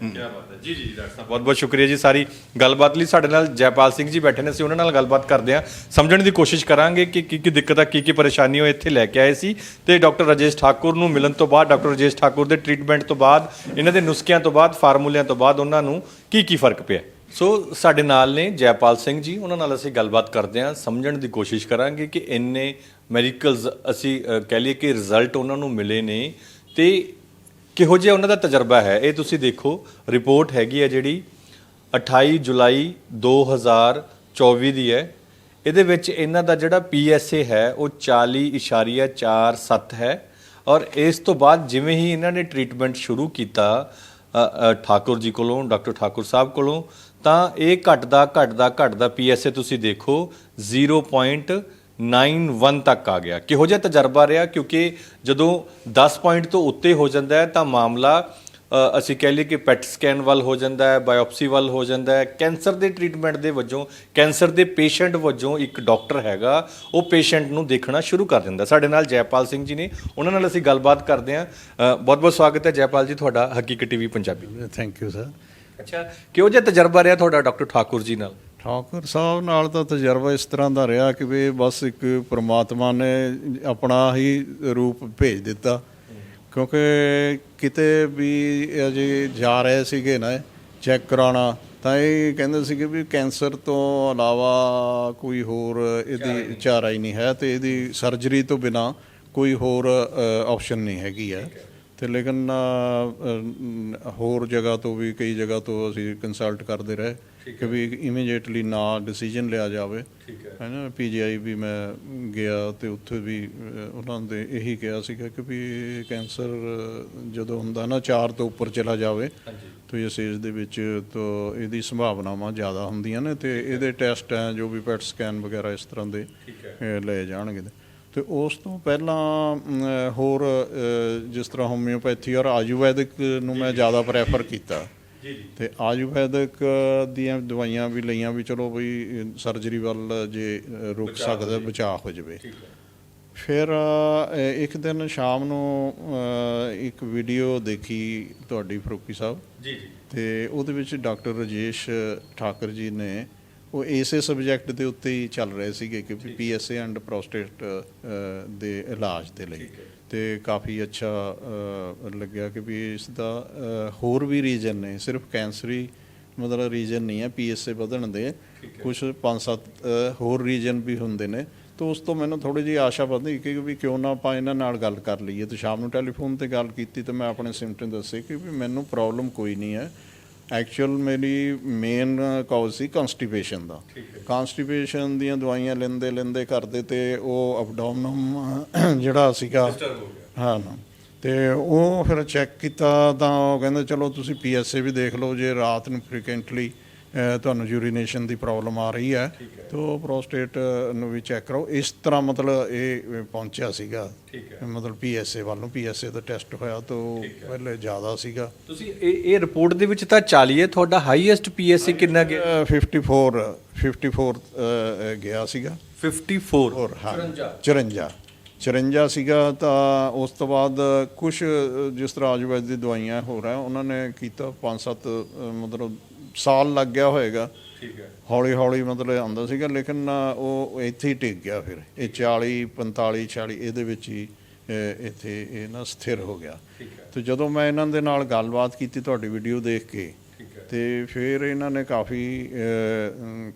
Speaker 1: ਕੀ ਬਾਤ ਹੈ। ਜੀ ਜੀ ਡਾਕਟਰ ਸਾਹਿਬ। ਬਹੁਤ ਬਹੁਤ ਸ਼ੁਕਰੀਆ ਜੀ ਸਾਰੀ ਗੱਲਬਾਤ ਲਈ। ਸਾਡੇ ਨਾਲ ਜੈਪਾਲ ਸਿੰਘ ਜੀ ਬੈਠੇ ਨੇ ਅਸੀਂ ਉਹਨਾਂ ਨਾਲ ਗੱਲਬਾਤ ਕਰਦੇ ਹਾਂ। ਸਮਝਣ ਦੀ ਕੋਸ਼ਿਸ਼ ਕਰਾਂਗੇ ਕਿ ਕੀ ਕੀ ਦਿੱਕਤਾਂ ਕੀ ਕੀ ਪਰੇਸ਼ਾਨੀ ਉਹ ਇੱਥੇ ਲੈ ਕੇ ਆਏ ਸੀ। ਤੇ ਡਾਕਟਰ ਰਾਜੇਸ਼ ਠਾਕੁਰ ਨੂੰ ਮਿਲਣ ਤੋਂ ਬਾਅਦ ਡਾਕਟਰ ਰਾਜੇਸ਼ ਠਾਕੁਰ ਦੇ ਟ੍ਰੀਟਮੈਂਟ ਤੋਂ ਬਾਅਦ ਇਹਨਾਂ ਦੇ ਨੁਸਖਿਆਂ ਤੋਂ ਬਾਅਦ ਫਾਰਮੂਲਿਆਂ ਤੋਂ ਬਾਅਦ ਉਹਨਾਂ ਨੂੰ ਕੀ ਕੀ ਫ਼ਰਕ ਪਿਆ? ਸੋ ਸਾਡੇ ਨਾਲ ਨੇ ਜੈਪਾਲ ਸਿੰਘ ਜੀ ਉਹਨਾਂ ਨਾਲ ਅਸੀਂ ਗੱਲਬਾਤ ਕਰਦੇ ਹਾਂ। ਸਮਝਣ ਦੀ ਕੋਸ਼ਿਸ਼ ਕਰਾਂਗੇ ਕਿ ਇੰਨੇ ਮੈਡੀਕਲਸ ਅਸੀਂ ਕਹਿ ਲਈਏ ਕਿ ਰਿਜ਼ਲਟ ਉਹਨਾਂ ਨੂੰ ਮਿਲੇ ਨੇ। ਤੇ ਕਿਹੋ ਜਿਹਾ ਉਹਨਾਂ ਦਾ ਤਜਰਬਾ ਹੈ? ਇਹ ਤੁਸੀਂ ਦੇਖੋ, ਰਿਪੋਰਟ ਹੈਗੀ ਹੈ ਜਿਹੜੀ 28 ਜੁਲਾਈ 2024 ਦੀ ਹੈ। ਇਹਦੇ ਵਿੱਚ ਇਹਨਾਂ ਦਾ ਜਿਹੜਾ PSA ਹੈ, ਉਹ 40.47 ਹੈ। ਔਰ ਇਸ ਤੋਂ ਬਾਅਦ ਜਿਵੇਂ ਹੀ ਇਹਨਾਂ ਨੇ ਟ੍ਰੀਟਮੈਂਟ ਸ਼ੁਰੂ ਕੀਤਾ ਠਾਕੁਰ ਜੀ ਕੋਲੋਂ, ਡਾਕਟਰ ਠਾਕੁਰ ਸਾਹਿਬ ਕੋਲੋਂ, ਤਾਂ ਇਹ ਘਟਦਾ ਘਟਦਾ ਘਟਦਾ PSA ਤੁਸੀਂ ਦੇਖੋ 0.91 ਤੱਕ ਆ ਗਿਆ। ਕਿਹੋ ਜਿਹਾ ਤਜਰਬਾ ਰਿਹਾ? ਕਿਉਂਕਿ ਜਦੋਂ 10 ਪੁਆਇੰਟ ਤੋਂ ਉੱਤੇ ਹੋ ਜਾਂਦਾ ਹੈ ਤਾਂ ਮਾਮਲਾ ਅਸੀਂ ਕਹਿ ਲਈਏ ਕਿ ਪੈਟ ਸਕੈਨ ਵੱਲ ਹੋ ਜਾਂਦਾ ਹੈ ਬਾਇਓਪਸੀ ਵੱਲ ਹੋ ਜਾਂਦਾ ਹੈ। ਕੈਂਸਰ ਦੇ ਟ੍ਰੀਟਮੈਂਟ ਦੇ ਵਜੋਂ ਕੈਂਸਰ ਦੇ ਪੇਸ਼ੈਂਟ ਵਜੋਂ ਇੱਕ ਡਾਕਟਰ ਹੈਗਾ ਉਹ ਪੇਸ਼ੈਂਟ ਨੂੰ ਦੇਖਣਾ ਸ਼ੁਰੂ ਕਰ ਦਿੰਦਾ। ਸਾਡੇ ਨਾਲ ਜੈਪਾਲ ਸਿੰਘ ਜੀ ਨੇ ਉਹਨਾਂ ਨਾਲ ਅਸੀਂ ਗੱਲਬਾਤ ਕਰਦੇ ਹਾਂ। ਬਹੁਤ ਬਹੁਤ ਸਵਾਗਤ ਹੈ ਜੈਪਾਲ ਜੀ ਤੁਹਾਡਾ Haqeeqat TV Punjabi.
Speaker 3: Thank you sir
Speaker 1: ਅੱਛਾ ਕਿਹੋ ਜਿਹਾ ਤਜਰਬਾ ਰਿਹਾ ਤੁਹਾਡਾ ਡਾਕਟਰ ਠਾਕੁਰ ਜੀ ਨਾਲ?
Speaker 3: ਠਾਕੁਰ ਸਾਹਿਬ ਨਾਲ ਤਾਂ ਤਜਰਬਾ ਇਸ ਤਰ੍ਹਾਂ ਦਾ ਰਿਹਾ ਕਿ ਵੀ ਬਸ ਇੱਕ ਪ੍ਰਮਾਤਮਾ ਨੇ ਆਪਣਾ ਹੀ ਰੂਪ ਭੇਜ ਦਿੱਤਾ। ਕਿਉਂਕਿ ਕਿਤੇ ਵੀ ਅਜੇ ਜਾ ਰਹੇ ਸੀਗੇ ਨਾ ਚੈੱਕ ਕਰਾਉਣਾ ਤਾਂ ਇਹ ਕਹਿੰਦੇ ਸੀਗੇ ਵੀ ਕੈਂਸਰ ਤੋਂ ਇਲਾਵਾ ਕੋਈ ਹੋਰ ਇਹਦੀ ਚਾਰਾ ਹੀ ਨਹੀਂ। ਹੈ ਤੇ ਇਹਦੀ ਸਰਜਰੀ ਤੋਂ ਬਿਨਾ ਕੋਈ ਹੋਰ ਆਪਸ਼ਨ ਨਹੀਂ ਹੈਗੀ ਹੈ। ਤੇ ਲੇਕਿਨ ਹੋਰ ਜਗ੍ਹਾ ਤੋਂ ਵੀ ਕਈ ਜਗ੍ਹਾ ਤੋਂ ਅਸੀਂ ਕੰਸਲਟ ਕਰਦੇ ਰਹੇ ਕਿ ਵੀ ਇਮੀਡੀਏਟਲੀ ਨਾ ਡਿਸੀਜਨ ਲਿਆ ਜਾਵੇ। ਹੈ। ਨਾ ਪੀਜੀਆਈ ਵੀ ਮੈਂ ਗਿਆ ਤੇ ਉੱਥੇ ਵੀ ਉਹਨਾਂ ਦੇ ਇਹੀ ਕਿਹਾ ਸੀਗਾ ਕਿ ਵੀ ਕੈਂਸਰ ਜਦੋਂ ਹੁੰਦਾ ਨਾ 4 ਤੋਂ ਉੱਪਰ ਚਲਾ ਜਾਵੇ ਤਾਂ ਇਸ ਏਜ ਦੇ ਵਿੱਚ ਤਾਂ ਇਹਦੀ ਸੰਭਾਵਨਾਵਾਂ ਜ਼ਿਆਦਾ ਹੁੰਦੀਆਂ ਨੇ ਤੇ ਇਹਦੇ ਟੈਸਟ ਹੈ। ਜੋ ਵੀ ਪੈਟ ਸਕੈਨ ਵਗੈਰਾ ਇਸ ਤਰ੍ਹਾਂ ਦੇ ਲਏ ਜਾਣਗੇ। ਤੇ ਉਸ ਤੋਂ ਪਹਿਲਾਂ ਅਮ, ਹੋਰ ਅ, ਜਿਸ ਤਰ੍ਹਾਂ ਹੋਮਿਓਪੈਥੀ ਔਰ ਆਯੁਰਵੈਦਿਕ ਨੂੰ ਮੈਂ ਜ਼ਿਆਦਾ ਪ੍ਰੈਫਰ ਕੀਤਾ। ਜੀ ਜੀ। ਤੇ ਆਯੁਰਵੈਦਿਕ ਦੀਆਂ ਦਵਾਈਆਂ ਵੀ ਲਈਆਂ ਵੀ ਚਲੋ ਵੀ ਸਰਜਰੀ ਵੱਲ ਜੇ ਅ, ਰੁਕ ਸਕਦਾ ਬਚਾਅ ਹੋ ਜਾਵੇ। ਫਿਰ ਅ, ਇੱਕ ਦਿਨ ਸ਼ਾਮ ਨੂੰ ਅ, ਇੱਕ ਵੀਡੀਓ ਦੇਖੀ ਤੁਹਾਡੀ ਫਰੂਕੀ ਸਾਹਿਬ।
Speaker 1: ਜੀ ਜੀ।
Speaker 3: ਤੇ ਉਹਦੇ ਵਿੱਚ ਡਾਕਟਰ ਰਜੇਸ਼ ਠਾਕਰ ਜੀ ਨੇ ਉਹ ਇਸੇ ਸਬਜੈਕਟ ਦੇ ਉੱਤੇ ਹੀ ਚੱਲ ਰਹੇ ਸੀਗੇ ਕਿ ਪੀਐਸਏ ਐਂਡ ਪ੍ਰੋਸਟੇਟ ਦੇ ਇਲਾਜ ਦੇ ਲਈ। ਤੇ ਕਾਫੀ ਅੱਛਾ ਲੱਗਿਆ ਕਿ ਵੀ ਇਸ ਦਾ ਹੋਰ ਵੀ ਰੀਜਨ ਨੇ। ਸਿਰਫ ਕੈਂਸਰੀ ਮਤਲਬ ਰੀਜਨ ਨਹੀਂ ਹੈ ਪੀਐਸਏ ਵਧਣ ਦੇ। ਕੁਝ ਪੰਜ ਸੱਤ ਅ, ਹੋਰ ਰੀਜਨ ਵੀ ਹੁੰਦੇ ਨੇ। ਤਾਂ ਉਸ ਤੋਂ ਮੈਨੂੰ ਥੋੜੀ ਜਿਹੀ ਆਸ਼ਾ ਵਧੀ ਕਿ ਵੀ ਕਿਉਂ ਨਾ ਆਪਾਂ ਇਹਨਾਂ ਨਾਲ ਗੱਲ ਕਰ ਲਈਏ। ਤੇ ਸ਼ਾਮ ਨੂੰ ਟੈਲੀਫੋਨ ਤੇ ਗੱਲ ਕੀਤੀ ਤੇ ਮੈਂ ਆਪਣੇ ਸਿੰਪਟਮ ਦੱਸੇ ਕਿ ਵੀ ਮੈਨੂੰ ਪ੍ਰੋਬਲਮ ਕੋਈ ਨਹੀਂ ਹੈ। ਐਕਚੁਅਲ ਮੇਰੀ ਮੇਨ ਕਾਜ਼ ਸੀ ਕਨਸਟੀਪੇਸ਼ਨ ਦਾ। ਕਨਸਟੀਪੇਸ਼ਨ ਦੀਆਂ ਦਵਾਈਆਂ ਲੈਂਦੇ ਲੈਂਦੇ ਕਰਦੇ ਤੇ ਉਹ ਅਬਡੋਮਨਮ ਜਿਹੜਾ ਸੀਗਾ ਹਾਂ ਨਾ। ਤੇ ਉਹ ਫਿਰ ਚੈੱਕ ਕੀਤਾ ਤਾਂ ਉਹ ਕਹਿੰਦੇ ਚਲੋ ਤੁਸੀਂ ਪੀਐਸਏ ਵੀ ਦੇਖ ਲਓ ਜੇ ਰਾਤ ਨੂੰ ਫ੍ਰੀਕੁਐਂਟਲੀ ਤੁਹਾਨੂੰ ਯੂਰੀਨੇਸ਼ਨ ਦੀ ਪ੍ਰੋਬਲਮ ਆ ਰਹੀ ਹੈ ਤਾਂ ਪ੍ਰੋਸਟੇਟ ਨੂੰ ਵੀ ਚੈੱਕ ਕਰੋ। ਇਸ ਤਰ੍ਹਾਂ ਮਤਲਬ ਇਹ ਪਹੁੰਚਿਆ ਸੀਗਾ। ਮਤਲਬ ਪੀਐਸਏ ਵੱਲ ਨੂੰ ਪੀਐਸਏ ਦਾ ਟੈਸਟ ਹੋਇਆ ਤਾਂ ਉਹ ਪਹਿਲੇ ਜ਼ਿਆਦਾ ਸੀਗਾ।
Speaker 1: ਤੁਸੀਂ ਇਹ ਇਹ ਰਿਪੋਰਟ ਦੇ ਵਿੱਚ ਤਾਂ 40 ਹੈ ਤੁਹਾਡਾ ਹਾਈਐਸਟ ਪੀਐਸਸੀ ਕਿੰਨਾ ਗਿਆ?
Speaker 3: ਅਹ 54 54 ਅਹ, ਗਿਆ ਸੀਗਾ।
Speaker 1: 54
Speaker 3: ਹੋਰ ਹਾਂ। 54 54 ਸੀਗਾ ਤਾਂ ਉਸ ਤੋਂ ਬਾਅਦ ਕੁਝ ਜਿਸ ਤਰ੍ਹਾਂ ਆਯੁਰਵੈਦ ਦੀ ਦਵਾਈਆਂ ਹੋ ਰਹਾ ਉਹਨਾਂ ਨੇ ਕੀਤਾ 5-7 ਮਤਲਬ ਸਾਲ ਲੱਗ ਗਿਆ ਹੋਏਗਾ।
Speaker 1: ਠੀਕ ਹੈ।
Speaker 3: ਹੌਲੀ ਹੌਲੀ ਮਤਲਬ ਆਉਂਦਾ ਸੀਗਾ ਲੇਕਿਨ ਉਹ ਇੱਥੇ ਹੀ ਟਿਕ ਗਿਆ ਫਿਰ। ਇਹ 40 45 46 ਇਹਦੇ ਵਿੱਚ ਹੀ ਇੱਥੇ ਇਹ ਨਾ ਸਥਿਰ ਹੋ ਗਿਆ। ਤੇ ਜਦੋਂ ਮੈਂ ਇਹਨਾਂ ਦੇ ਨਾਲ ਗੱਲਬਾਤ ਕੀਤੀ ਤੁਹਾਡੀ ਵੀਡੀਓ ਦੇਖ ਕੇ ਤੇ ਫਿਰ ਇਹਨਾਂ ਨੇ ਕਾਫੀ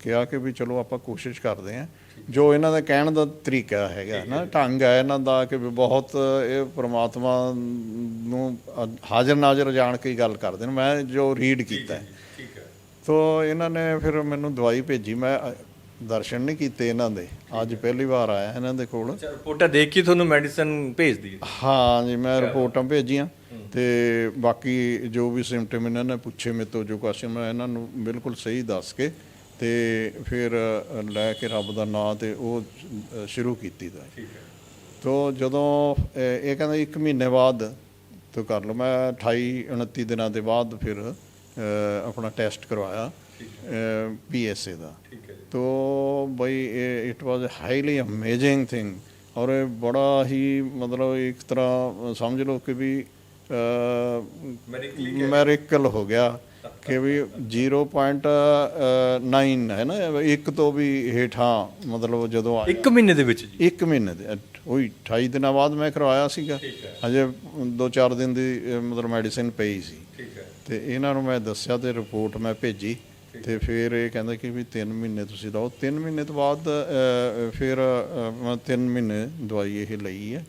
Speaker 3: ਕਿਹਾ ਕਿ ਵੀ ਚਲੋ ਆਪਾਂ ਕੋਸ਼ਿਸ਼ ਕਰਦੇ ਹਾਂ। ਜੋ ਇਹਨਾਂ ਦਾ ਕਹਿਣ ਦਾ ਤਰੀਕਾ ਹੈਗਾ ਨਾ ਢੰਗ ਹੈ ਇਹਨਾਂ ਦਾ ਕਿ ਵੀ ਬਹੁਤ ਇਹ ਪ੍ਰਮਾਤਮਾ ਨੂੰ ਹਾਜ਼ਰ ਨਾਜ਼ਰ ਜਾਣ ਕੇ ਗੱਲ ਕਰਦੇ ਨੇ। ਮੈਂ ਜੋ ਰੀਡ ਕੀਤਾ ਹੈ। ਤੋ ਇਹਨਾਂ ਨੇ ਫਿਰ ਮੈਨੂੰ ਦਵਾਈ ਭੇਜੀ ਮੈਂ ਦਰਸ਼ਨ ਨਹੀਂ ਕੀਤੇ ਇਹਨਾਂ ਦੇ। ਅੱਜ ਪਹਿਲੀ ਵਾਰ ਆਇਆ ਇਹਨਾਂ ਦੇ ਕੋਲ।
Speaker 1: ਅੱਛਾ ਰਿਪੋਰਟਾਂ ਦੇਖ ਕੇ ਤੁਹਾਨੂੰ ਮੈਡੀਸਨ ਭੇਜ ਦੀ
Speaker 3: ਹਾਂ ਜੀ ਮੈਂ ਰਿਪੋਰਟਾਂ ਭੇਜੀਆਂ ਤੇ ਬਾਕੀ ਜੋ ਵੀ ਸਿੰਪਟਮ ਇਹਨਾਂ ਨੇ ਪੁੱਛੇ ਮੇਰੇ ਤੋਂ ਜੋ ਕੁਐਸਚਨ ਮੈਂ ਇਹਨਾਂ ਨੂੰ ਬਿਲਕੁਲ ਸਹੀ ਦੱਸ ਕੇ ਤੇ ਫਿਰ ਲੈ ਕੇ ਰੱਬ ਦਾ ਨਾਮ ਤੇ ਉਹ ਸ਼ੁਰੂ ਕੀਤੀ ਦਾ।
Speaker 1: ਠੀਕ ਹੈ।
Speaker 3: ਤੋ ਜਦੋਂ ਇਹ ਕਹਿੰਦਾ ਇੱਕ ਮਹੀਨੇ ਬਾਅਦ ਤੂੰ ਕਰ ਲਓ। ਮੈਂ 28 29 ਦਿਨਾਂ ਦੇ ਬਾਅਦ ਫਿਰ ਆਪਣਾ ਟੈਸਟ ਕਰਵਾਇਆ ਪੀਐਸਏ ਦਾ।
Speaker 1: ਠੀਕ ਹੈ
Speaker 3: ਤੋ ਬਈ it was highly amazing thing ਔਰ ਇਹ ਬੜਾ ਹੀ ਮਤਲਬ ਇੱਕ ਤਰ੍ਹਾਂ ਸਮਝ ਲਓ ਕਿ ਵੀ ਮੈਰੀਕਲ ਹੋ ਗਿਆ ਕਿ ਵੀ 0.9 ਹੈ ਨਾ ਇੱਕ ਤੋਂ ਵੀ ਹੇਠਾਂ ਮਤਲਬ ਜਦੋਂ ਆਇਆ।
Speaker 1: ਇੱਕ ਮਹੀਨੇ ਦੇ ਵਿੱਚ ਜੀ।
Speaker 3: ਇੱਕ ਮਹੀਨੇ ਦੇ ਉਹੀ 28 ਦਿਨਾਂ ਬਾਅਦ ਮੈਂ ਕਰਵਾਇਆ ਸੀਗਾ। ਅਜੇ 2-4 ਦਿਨ ਦੀ ਮਤਲਬ ਮੈਡੀਸਿਨ ਪਈ ਸੀ। ਤੇ ਇਹਨਾਂ ਨੂੰ ਮੈਂ ਦੱਸਿਆ ਤੇ ਰਿਪੋਰਟ ਮੈਂ ਭੇਜੀ ਤੇ ਫਿਰ ਇਹ ਕਹਿੰਦਾ ਕਿ ਵੀ 3 ਮਹੀਨੇ ਤੁਸੀਂ ਲਓ 3 ਮਹੀਨੇ ਤੋਂ ਬਾਅਦ ਫਿਰ ਮੈਂ 3 ਮਹੀਨੇ ਦਵਾਈ ਇਹ ਲਈ ਹੈ